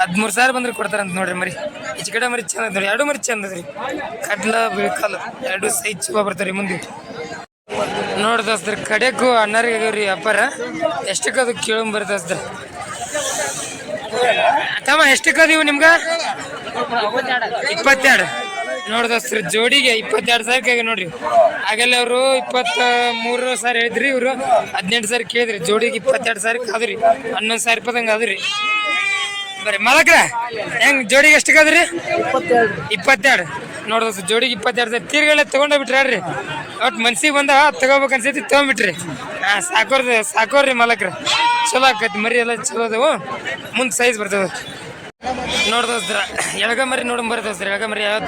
ಹದಿಮೂರು ಸಾವಿರ ಬಂದ್ರೆ ಕೊಡ್ತಾರಂತ ನೋಡ್ರಿ ಮರಿ. ಈಚ ಕಡೆ ಮರಿ ಚಂದ ನೋಡಿ ಎರಡು ಮರಿ ಚಂದ ಅದ್ರಿ ಕಡ್ಲ ಬಿಳ್ಕಲ್ ಎರಡು ಸೈಜ್ ಚುಬ ಬರ್ತಾವ್ರಿ ಮುಂದೆ. ನೋಡಿ ದೋಸ್ತರ ಕಡೆಗೂ ಅಣ್ಣರಿಗೆ ಆಗ್ಯಾವ್ರಿ ವ್ಯಾಪಾರ ಎಷ್ಟಕ್ಕೆ ಅದು ಕೇಳಂಬರಿ ದೋಸ್ತರ ತಮ್ಮ, ಎಷ್ಟಕ್ಕೆ ಅದೀವು ನಿಮ್ಗೆ? ಇಪ್ಪತ್ತೆರಡು. ನೋಡಿ ಸರ್, ಜೋಡಿಗೆ ಇಪ್ಪತ್ತೆರಡು ಸಾವಿರಕ್ಕೆ ನೋಡ್ರಿ. ಆಗಲ್ಲ ಅವರು ಇಪ್ಪತ್ತ ಮೂರು ಸಾವಿರ ಹೇಳಿದ್ರಿ, ಇವರು ಹದಿನೆಂಟು ಸಾವಿರ ಕೇಳಿದ್ರಿ. ಜೋಡಿಗೆ ಇಪ್ಪತ್ತೆರಡು ಸಾವಿರ ಆದ್ರಿ, ಹನ್ನೊಂದು ಸಾವಿರ ರೂಪಾಯಿ ಆದ್ರಿ. ಬರ್ರಿ, ಮಲಕ್ರ, ಹೆಂಗ್ ಜೋಡಿಗೆ ಎಷ್ಟಕ್ಕೆ ಅದ್ರಿ ಇಪ್ಪತ್ತೆರಡು. ನೋಡ್ದ ಜೋಡಿಗೆ ಇಪ್ಪತ್ತೆರಡು ಸಾವಿರ ತೀರ್ಗಳೆ ತಗೊಂಡೋಗ್ಬಿಟ್ರಿ ಬಿಟ್ರಿ ಒಟ್ಟು ಮನ್ಸಿಗೆ ಬಂದ ತಗೋಬೇಕು ಅನ್ಸೈತಿ ತಗೊಂಡ್ಬಿಟ್ರಿ ಹಾಂ ಸಾಕೋರ್ದು, ಸಾಕೋರ್ರಿ ಮಲಕ್ರ. ಚಲೋ ಆಕೈತಿ ಮರಿ ಎಲ್ಲ ಚಲೋ ಅದಾವು. ಮುಂದೆ ಸೈಜ್ ಬರ್ತದೆ. ನೋಡಿ ದೋಸ್ತರ ಎಳಗಮರಿ ಮರಿ ನೋಡಮ್ ಬರ್ರಿ ದೋಸ್ತರ ಎಳಗ ಮರಿ ಯಾವ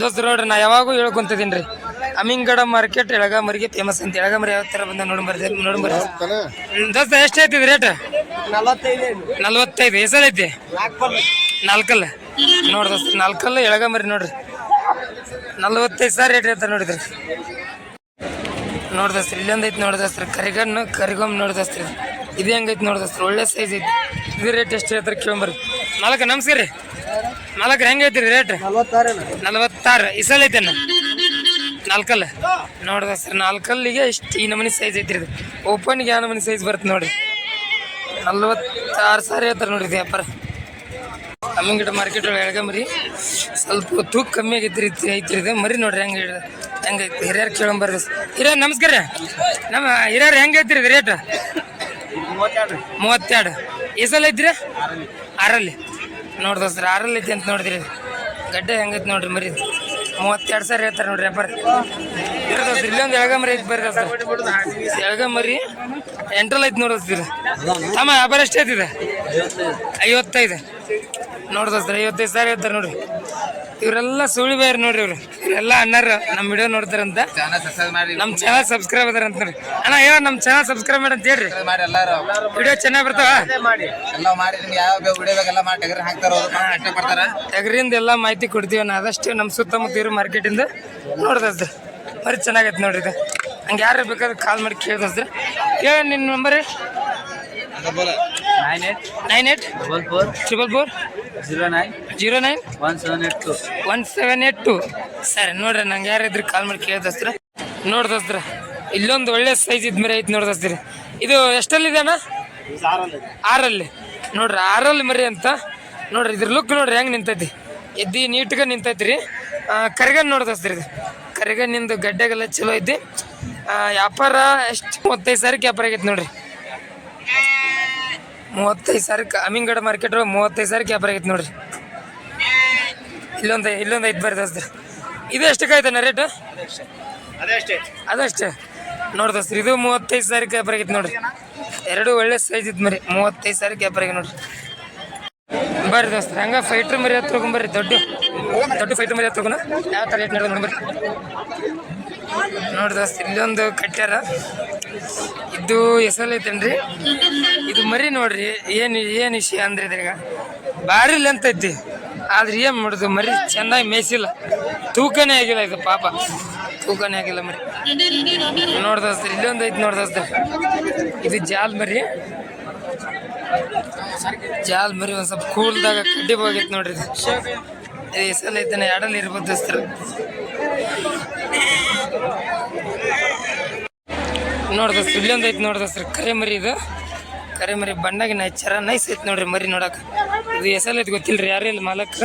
ದೋಸ್ತರು ನೋಡ್ರಿ ನಾ ಯಾವಾಗೂ ಹೇಳ್ಕೊಂತಿದ್ದೀನಿ ರೀ ಅಮಿಂಗಡ ಮಾರ್ಕೆಟ್ ಎಳಗ ಮರಿಗೆ ಫೇಮಸ್ ಅಂತ ಎಳಗಮರಿ ಯಾವ ಥರ ಬಂದ ಬರ್ರಿ ಹ್ಮ್, ದೋಸ್ತ ಎಷ್ಟು ಐತಿ ರೇಟ್ ನಲವತ್ತೈದು ಹೆಸರು ಐತಿ? ನಾಲ್ಕು ನಾಲ್ಕಲ್ಲ. ನೋಡಿ ದೋಸ್ತ ನಾಲ್ಕಲ್ಲ ಎಳಗಮರಿ ನೋಡ್ರಿ. ನಲ್ವತ್ತೈದು ಸಾವಿರ ರೇಟ್ ಹೇಳ್ತಾರೆ ನೋಡಿದ್ರಿ. ನೋಡ್ದಸ್ತ್ರಿ ಇಲ್ಲೊಂದು ಐತಿ ನೋಡ್ದಸ್ತ್ರಿ ಕರಿಗಣ್ಣು ಕರಿಗೊಮ್ಮೆ ನೋಡ್ದಸ್ತ್ರಿ ಇದು ಹೆಂಗೈತಿ ನೋಡ್ದಸ್ತ್ರಿ ಒಳ್ಳೆ ಸೈಜ್ ಐತಿ. ಇದು ರೇಟ್ ಎಷ್ಟು ಹೇಳ್ತಾರೆ ಕೇಳಂಬರ್ರಿ. ನಾಲ್ಕು ನಮಸ್ಕಾರ ರೀ ನಾಲ್ಕು ಹೆಂಗೆ ರೀ ರೇಟ್ ನಲವತ್ತಾರು. ಇಸಲ್ ಐತೇನು? ನಾಲ್ಕಲ್ಲ? ನೋಡ್ದ ಸರ್, ನಾಲ್ಕಲ್ಲಿಗೆ ಇಷ್ಟು ಈ ನಮೂನಿ ಸೈಜ್ ಐತಿ ರೀ ಓಪನ್ಗೆ ಯಾವ ನಮೂನಿ ಸೈಜ್ ಬರುತ್ತೆ ನೋಡಿ. ನಲ್ವತ್ತಾರು ಸಾರಿ ಹೇಳ್ತಾರೆ ನೋಡ್ರಿ ವ್ಯಾಪಾರ. ಅಮ್ಮಿಂಗಿಟ ಮಾರ್ಕೆಟ್ ಒಳಗೆ ಮರಿ ಸ್ವಲ್ಪ ತೂಕ ಕಮ್ಮಿ ಆಗೈತಿ ರೀ ಐತ್ರಿ ಇದು. ಮರಿ ನೋಡ್ರಿ ಹೆಂಗೆ ಹೆಂಗೈತಿ ಹಿರಿಯರು ಕೇಳಂಬರ್ರಿ. ಹಿರಿಯರ್, ನಮಸ್ಕಾರ ರೀ. ನಮ್ಮ ಹಿರಿಯರು ಹೆಂಗೆ ರೀ ರೇಟ್ ಮೂವತ್ತೆರಡು. ಎಸಲ್ ಐತ್ರಿ ಆರಲ್ಲಿ. ನೋಡ್ದ ಸರ್ ಆರಲ್ಲಿ ಐತಿ ಅಂತ ನೋಡಿದ್ರಿ. ಗಡ್ಡೆ ಹೆಂಗೈತಿ ನೋಡ್ರಿ ಮರಿ. ಮೂವತ್ತೆರಡು ಸಾವಿರ ಹೇಳ್ತಾರೆ ನೋಡ್ರಿ ಇರ್ತದ್ರಿ ಇಲ್ಲೊಂದು ಎಳಗ ಮರಿ ಐತಿ ಬರ್ರಿ ಸರ್ ಎಳಗ ಮರಿ ಎಂಟ್ರಲ್ಲಿ ಐತಿ ನೋಡೋದ್ರಿ ತಮ್ಮ, ವ್ಯಾಪಾರ ಎಷ್ಟು ಐತಿದೆ? ಐವತ್ತೈದು. ಸರ್ ಐವತ್ತೈದು ಸಾವಿರ ಹೇಳ್ತಾರೆ ನೋಡ್ರಿ. ಇವರೆಲ್ಲ ಸುಳಿ ಬೇರೆ ನೋಡ್ರಿ ಇವ್ರು. ಇವರೆಲ್ಲ ಅನ್ನರು ನಮ್ಮ ವಿಡಿಯೋ ನೋಡ್ತಾರಂತ. ನಮ್ಮ ಚಾನಲ್ ಸಬ್ಸ್ಕ್ರೈಬ್ ಅದರ ಅಂತ ನೋಡ್ರಿ ಅಣ್ಣ ಹೇಳ ನಮ್ಮ ಚಾನಲ್ ಸಬ್ಸ್ಕ್ರೈಬ್ ಮಾಡಿ ಅಂತ ಹೇಳ್ರಿ ಮಾಡಿ ಎಲ್ಲಾರು. ವಿಡಿಯೋ ಚೆನ್ನಾಗಿ ಬರ್ತಾವ? ಎಲ್ಲ ಮಾಡಿ ನಿಮ್ಗೆ ಯಾವ ವಿಡಿಯೋ ಬೇಕೆಲ್ಲ ಮಾಡಿ ಟಗರ್ ಹಾಕ್ತಾರ ಅಷ್ಟೇ ಬರ್ತಾರ ಟಗರಿಂದ ಎಲ್ಲ ಮಾಹಿತಿ ಕೊಡ್ತೀವಿ ಅಣ್ಣ. ಆದಷ್ಟು ನಮ್ಮ ಸುತ್ತಮುತ್ತ ಇರೋ ಮಾರ್ಕೆಟಿಂದ ನೋಡ್ದಸ್ತ್ರ ಬರೀ ಚೆನ್ನಾಗೈತೆ ನೋಡ್ರಿ ಇದು. ಹಂಗೆ ಯಾರು ಬೇಕಾದ್ರೆ ಕಾಲ್ ಮಾಡಿ ಕೇಳ್ದಸ್ತ್ರ ಹೇಳ ನಿನ್ನ number nine eight nine eight double four triple four zero nine zero nine one seven eight two one seven eight two ಸರಿ ನೋಡ್ರಿ ನಂಗೆ ಯಾರಿದ್ರು ಕಾಲ್ ಮಾಡಿ ಕೇಳ್ದಸ್ತ್ರ ನೋಡ್ದಸ್ತ್ರ ಇಲ್ಲೊಂದು ಒಳ್ಳೆ ಸೈಜ್ ಇದ್ಮೇಲೆ ಮರಿ ಐತಿ ನೋಡ್ದಸ್ತ್ರಿ ಇದು ಎಷ್ಟಲ್ಲಿದೆ ಅಣ್ಣ? ಆರಲ್ಲಿ. ನೋಡ್ರಿ ಆರಲ್ಲಿ ಮರಿ ಅಂತ. ನೋಡ್ರಿ ಇದ್ರ ಲುಕ್ ನೋಡ್ರಿ ಹೆಂಗೆ ನಿಂತೈತಿ. ಎದ್ದಿ ನೀಟ್ಗೆ ನಿಂತೈತಿ ರೀ ಕರಿಗನ್ ನೋಡ್ದಸ್ತ್ರಿ ಇದು. ಕರಿಗನ್ನಿಂದು ಗಡ್ಡೆಗೆಲ್ಲ ಚಲೋ ಐತಿ. ವ್ಯಾಪಾರ ಎಷ್ಟು? ಮೂವತ್ತೈದು ಸಾವಿರಕ್ಕೆ ವ್ಯಾಪಾರ ಆಗೈತೆ ನೋಡ್ರಿ. ಮೂವತ್ತೈದು ಸಾವಿರಕ್ಕೆ ಅಮಿಂಗಡ ಮಾರ್ಕೆಟ್ ಮೂವತ್ತೈದು ಸಾವಿರಕ್ಕೆ ವ್ಯಾಪಾರ ಆಗೈತೆ ನೋಡ್ರಿ. ಇಲ್ಲೊಂದು ಇಲ್ಲೊಂದು ಐದು ಬರ್ರಿ ದೋಸ್ತ ಇದು ಎಷ್ಟಕ್ಕೆ ಆಯ್ತಾನ ರೇಟು ಅದಷ್ಟೇ. ನೋಡಿ ದೋಸ್ತ ಇದು ಮೂವತ್ತೈದು ಸಾವಿರಕ್ಕೆ ವ್ಯಾಪಾರ ಆಗೈತೆ ನೋಡ್ರಿ. ಎರಡು ಒಳ್ಳೆ ಸೈಜ್ ಇತ್ತು ಮರಿ ಮೂವತ್ತೈದು ಸಾವಿರಕ್ಕೆ ವ್ಯಾಪಾರ ಆಗಿ ನೋಡ್ರಿ. ಬರ್ರಿ ದೋಸ್ತ ಹಂಗ ಫೈಟ್ರ್ ಮರಿ ಹತ್ತಿರ ಬರ್ರಿ ದೊಡ್ಡ ದೊಡ್ಡ ಫೈಟ್ರ್ ಮರಿ ಹತ್ತಿರ ಯಾವ ಥರ ರೇಟ್ ನಡೆದ ನೋಡಿ ಬರ್ರಿ. ನೋಡಿ ದೋಸ್ತ್, ಇಲ್ಲೊಂದು ಕಟ್ಟ್ಯಾರ ಇದು ಹೆಸಲ್ ಐತೇನ್ರಿ? ಇದು ಮರಿ ನೋಡ್ರಿ, ಏನು ಏನು ವಿಷಯ ಅಂದ್ರೆ ಇದ್ರಾಗ? ಭಾರಿ ಲೆಂತ್ ಐತಿ. ಆದ್ರೆ ಏನು ಮಾಡೋದು, ಮರಿ ಚೆನ್ನಾಗಿ ಮೇಯಿಸಿಲ್ಲ. ತೂಕನೇ ಆಗಿಲ್ಲ ಇದು ಪಾಪ. ತೂಕನೇ ಆಗಿಲ್ಲ ಮರಿ. ನೋಡ್ದಸ್ತ್ರಿ ಇಲ್ಲೊಂದು ಐತಿ ನೋಡ್ದಸ್ತ್ರಿ ಇದು ಜಾಲ್ ಮರಿ. ಜಾಲ್ ಮರಿ ಒಂದು ಸ್ವಲ್ಪ ಕೂಲ್ದಾಗ ಕಡ್ಡಿ ಹೋಗಿತ್ತು ನೋಡ್ರಿ ಇದು. ಐತಾನೆ ಎಡಲ್ ಇರ್ಬೋದು ದೋಸ್ತ್ರ. ನೋಡ್ದಸ್ತ್ರಿ ಇಲ್ಲೊಂದು ಐತಿ ನೋಡ್ದಸ್ರಿ ಕರೆ ಮರಿ ಇದು. ಕರೆ ಮರಿ ಬಣ್ಣಗಿನ ಚರ ನೈಸ್ ಐತಿ ನೋಡ್ರಿ ಮರಿ ನೋಡಕ್. ಇದು ಎಸಲ್ ಐತಿ ಗೊತ್ತಿಲ್ರಿ, ಯಾರು ಇಲ್ಲಿ ಮಾಲಕ್?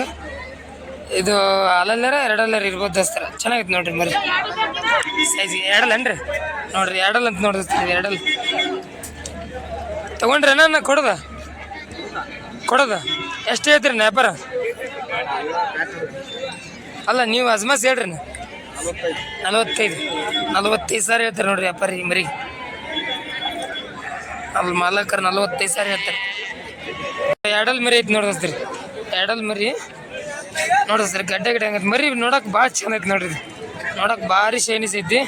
ಇದು ಅಲ್ಲಲ್ಲರ ಎರಡಲ್ಲರ ಇರ್ಬೋದು ದಸ್ತರ. ಚೆನ್ನಾಗೈತಿ ನೋಡ್ರಿ ಮರಿ. ಸೈಜ್ ಎರಡಲ್ಲನ್ರಿ ನೋಡ್ರಿ ಎರಡಲ್ಲ ಅಂತ ನೋಡ್ದಸ್ತ್ರಿ ಎರಡಲ್. ತಗೊಂಡ್ರಿ ಅಣ್ಣ ಕೊಡದ? ಕೊಡದ? ಎಷ್ಟು ಐತ್ರಿ ವ್ಯಾಪಾರ? ಅಲ್ಲ, ನೀವು ಅಜ್ಮಾಸ್ ಹೇಳ್ರಿ ನಲವತ್ತೈದು. ನಲವತ್ತೈದು ಸಾವಿರ ಹೇಳ್ತಾರೆ ನೋಡ್ರಿ ಅಪ್ಪರಿ ಮರಿ. ಅಲ್ಲಿ ಮಾಲಕರು ನಲವತ್ತೈದು ಸಾವಿರ ಹೇಳ್ತಾರೆ. ಎರಡಲ್ ಮರಿ ಐತಿ ನೋಡ್ದಸ್ತ್ರಿ ಎರಡಲ್ ಮರಿ. ನೋಡಿಸ್ರಿ ಗಡ್ಡೆ ಗಡ್ಡೆ ಹಂಗೈತಿ. ಮರಿ ನೋಡಕ್ ಭಾಳ ಚಂದ ಐತಿ ನೋಡ್ರಿ ನೋಡಕ್ ಭಾರಿ ಶೈನಿಸ್ ಐತಿ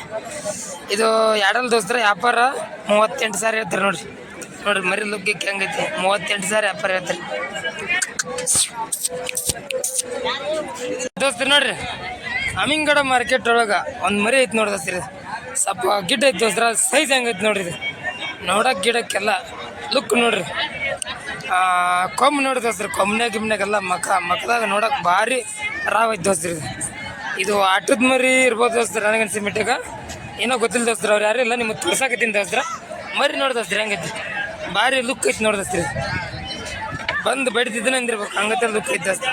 ಇದು ಎರಡಲ್ ದೋಸ್ತರ ವ್ಯಾಪಾರ ಮೂವತ್ತೆಂಟು ಸಾವಿರ ಹೇಳ್ತಾರೆ ನೋಡ್ರಿ. ನೋಡ್ರಿ ಮರಿ ಲುಕ್ಕಿಕ್ಕೆ ಹೆಂಗೈತಿ. ಮೂವತ್ತೆಂಟು ಸಾವಿರ ವ್ಯಾಪಾರ ಹೇಳ್ತಾರೆ. ದೋಸ್ತ್ರಿ ನೋಡ್ರಿ. ಅಮಿಂಗಡ ಮಾರ್ಕೆಟ್ ಒಳಗೆ ಒಂದು ಮರಿ ಐತೆ ನೋಡಿ ಸರಿ ಸ್ವಲ್ಪ ಗಿಡ ಐತಿ ದೋಸ್ತ್ರ ಸೈಜ್ ಹೆಂಗೈತೆ ನೋಡ್ರಿ, ಇದು. ನೋಡಕ್ ಗಿಡಕ್ಕೆಲ್ಲ ಲುಕ್ ನೋಡ್ರಿ. ಕೊಂಬ್ ನೋಡಿ ದೋಸ್ತ್ರಿ ಕೊಂಬ್ನ್ಯಾಗ ಗಿಮ್ನ್ಯಾಗೆಲ್ಲ ಮಕ, ಮಕದಾಗ ನೋಡಕ್ಕೆ ಭಾರಿ ರಾವ್ ಐತೆ ದೋಸ್ತ್ರಿ ಇದು. ಆಟದ ಮರಿ ಇರ್ಬೋದು ದೋಸ್ತ್ರ ನನಗನ್ಸಿ ಮಿಟ್ಟಾಗ ಏನೋ ಗೊತ್ತಿಲ್ಲ ದೋಸ್ತ್ರ ಅವ್ರು ಯಾರು ಇಲ್ಲ, ನಿಮ್ಗೆ ತೋರ್ಸಾಕತ್ತೀನಿ ದೋಸ್ತ್ರ ಮರಿ ನೋಡಿ ಹೆಂಗೈತಿ ಭಾರಿ ಲುಕ್ ಐತಿ ನೋಡಿ ದೋಸ್ತ್ರಿ ಬಂದು ಬಡಿತಿದ್ದನ ಅಂದಿರ್ಬೇಕು. ಹಂಗತ್ತೆ ದುಃಖ ಇದ್ದ ದೋಸ್ತ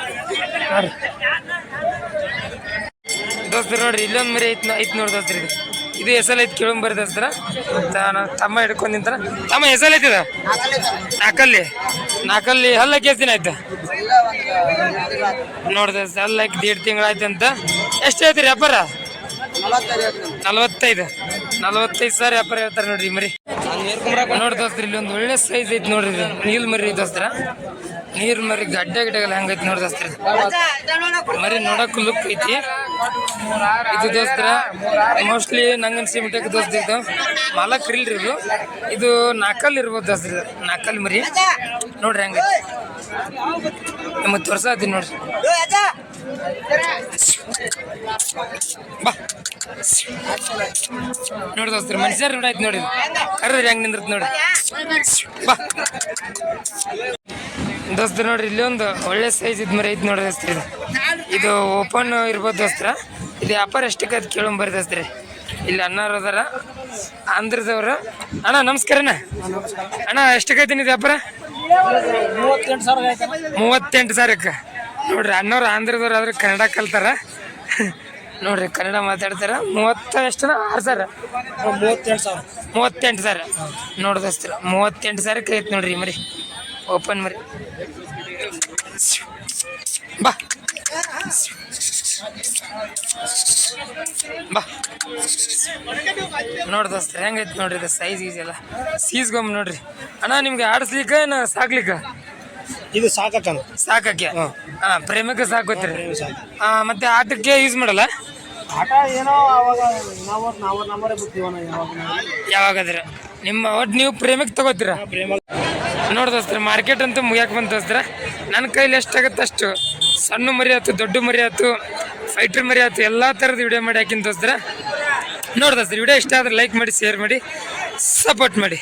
ದೋಸ್ತರು ನೋಡ್ರಿ, ಇಲ್ಲೊಂದು ಮರಿ ಐತ್ ಐತ್ ನೋಡಿ ದೋಸ್ತ್ರಿ ಇದು. ಇದು ಎಸಲ್ ಐತಿ ಕೇಳಂಬ ಬರಿ ದೋಸ್ತರ. ತಮ್ಮ ಹಿಡ್ಕೊಂಡ್ ನಿಂತಾರ. ತಮ್ಮ ಹೆಸಲ್ ಐತಿದ? ನಾಕಲ್ಲಿ. ನಾಕಲ್ಲಿ ಹಲ್ಲಕ್ಕೆ ಕೇಸಿನ ದಿನ ಆಯ್ತು? ನೋಡ್ದ ಹಲ್ಲಕ್ಕೆ ದೇಡ್ ತಿಂಗಳು ಆಯ್ತು ಅಂತ ಎಷ್ಟು ಹೇಳ್ತೀರಿ ವ್ಯಾಪಾರ ನಲವತ್ತೈದು. ನಲವತ್ತೈದು ಸಾವಿರ ವ್ಯಾಪಾರ ಹೇಳ್ತಾರೆ ನೋಡ್ರಿ ಮರಿ. ನೋಡಿ ದೋಸ್ತ್ರಿ, ಇಲ್ಲಿ ಒಂದು ಒಳ್ಳೆ ಸೈಜ್ ಐತಿ ನೋಡ್ರಿ ನೀಲ್ ಮರಿ ದೋಸ್ತ್ರ. ನೀರ್ ಮರಿ ಗಡ್ಡೆ ಗಿಡ್ಡೆಗೆಲ್ಲ ಹೆಂಗೈತಿ ನೋಡ್ ದೋಸ್ತ್ರಿ. ಮರಿ ನೋಡಕ್ ಲುಕ್ ಐತಿ. ಇದು ದೋಸ್ತ್ರ ಮೋಸ್ಟ್ಲಿ ನಂಗನ್ಸಿ ಮಿಟ್ಟಕ್ಕೆ ದೋಸ್ತ ಇದು. ಮಾಲಕ್ ಇಲ್ರಿ ಇದು. ಇದು ನಾಕಲ್ ಇರ್ಬೋದು ದೋಸ್ತ್ರ ನಾಕಲ್ ಮರಿ. ನೋಡ್ರಿ ಹೆಂಗೈತಿ ನಿಮಗೆ ತೋರ್ಸಾತೀನಿ ನೋಡ್ರಿ. ಬಾ ನೋಡಿ ದೋಸ್ತ್ರಿ ಮನುಷ್ಯರು ನೋಡಾಯ್ತು ನೋಡಿ ಕರೆದ್ರಿ ಹೆಂಗ್ ನಿಂದ್ರತ್ ನೋಡಿ. ಬಾ. ದೋಸ್ತ ನೋಡ್ರಿ ಇಲ್ಲಿ ಒಂದು ಒಳ್ಳೆ ಸೈಜ್ ಇದ್ ಮರಿ ಐತಿ ನೋಡಿ ದೋಸ್ತ್ರಿ ಇದು. ಓಪನ್ ಇರ್ಬೋದು ದೋಸ್ತ್ರ. ಇದು ವ್ಯಾಪಾರ ಎಷ್ಟಕ್ಕೆ ಅದು ಕೇಳಂಬರಿ ದೋಸ್ತ್ರಿ. ಇಲ್ಲಿ ಅನ್ನಾರು ಅದಾರ. ಆಂಧ್ರದವ್ರ. ಅಣ್ಣ ನಮಸ್ಕಾರ ಅಣ್ಣ. ಎಷ್ಟಕ್ಕೈತಿ ಇದು ವ್ಯಾಪಾರ? ಮೂವತ್ತೆಂಟು ಸಾವಿರ ಮೂವತ್ತೆಂಟು ಸಾವಿರಕ್ಕೆ. ನೋಡ್ರಿ ಅಣ್ಣವ್ರು ಆಂಧ್ರದವ್ರು ಆದ್ರೆ ಕನ್ನಡ ಕಲ್ತಾರ. ನೋಡ್ರಿ ಕನ್ನಡ ಮಾತಾಡ್ತಾರ. ಮೂವತ್ತ ಎಷ್ಟು ಆರು ಸಾವಿರ. ಮೂವತ್ತೆಂಟು ಸಾವಿರ. ಮೂವತ್ತೆಂಟು ಸಾವಿರ. ನೋಡ್ದಸ್ತಿರ ಮೂವತ್ತೆಂಟು ಸಾವಿರ ಐತೆ ನೋಡ್ರಿ ಮರಿ. ಓಪನ್ ಮರಿ. ಬಾ. ಬಾ. ನೋಡ್ದಸ್ತ್ರ ಹೆಂಗೈತೆ ನೋಡ್ರಿ ಇದು ಸೈಜ್ ಗೀಸ್ ಎಲ್ಲ. ಸೀಸ್ಗೊಂಬ ನೋಡ್ರಿ. ಅಣ್ಣ ನಿಮ್ಗೆ ಆಡಿಸ್ಲಿಕ್ಕೆ ನಾ ಸಾಕ್ಲಿಕ್ಕೆ? ಇದು ಸಾಕಕ್ಕೆ ಸಾಕಕ್ಕೆ? ಹಾ. ಪ್ರೇಮಕ್ಕೆ ಸಾಕೋತ್ರಿ ಹಾ ಮತ್ತೆ ಆಟಕ್ಕೆ ಯೂಸ್ ಮಾಡಲ್ಲ? ಆಟ ಏನೋ ಅವಾಗ ನಾವು ನಾವು ನಮ್ಮರೇ ಬಿಡ್ತೀವಣ್ಣ ಯಾವಾಗ ನಾವು. ಯಾವಾಗಾದ್ರೆ. ನಿಮ್ಮ ಒಟ್ಟು ನೀವು ಪ್ರೇಮಕ್ಕೆ ತಗೋತೀರ? ಪ್ರೇಮ ನೋಡ್ದೋಸ್ತ್ರ ಮಾರ್ಕೆಟ್ ಅಂತೂ ಮುಗಿಯಕ್ಕೆ ಬಂತೋಸ್ತ್ರ ನನ್ನ ಕೈಲಿ ಎಷ್ಟಾಗತ್ತೆ ಅಷ್ಟು. ಸಣ್ಣ ಮರಿ ಆಯ್ತು ದೊಡ್ಡ ಮರಿ ಆಯ್ತು ಫೈಟ್ರ್ ಮರಿ ಆಯ್ತು ಎಲ್ಲ ಥರದ ವಿಡಿಯೋ ಮಾಡಿ ಹಾಕಿನ ದೋಸ್ತ್ರ. ನೋಡ್ದೋಸ್ತ್ರ ವಿಡಿಯೋ ಇಷ್ಟ ಆದ್ರೆ ಲೈಕ್ ಮಾಡಿ ಶೇರ್ ಮಾಡಿ ಸಪೋರ್ಟ್ ಮಾಡಿ.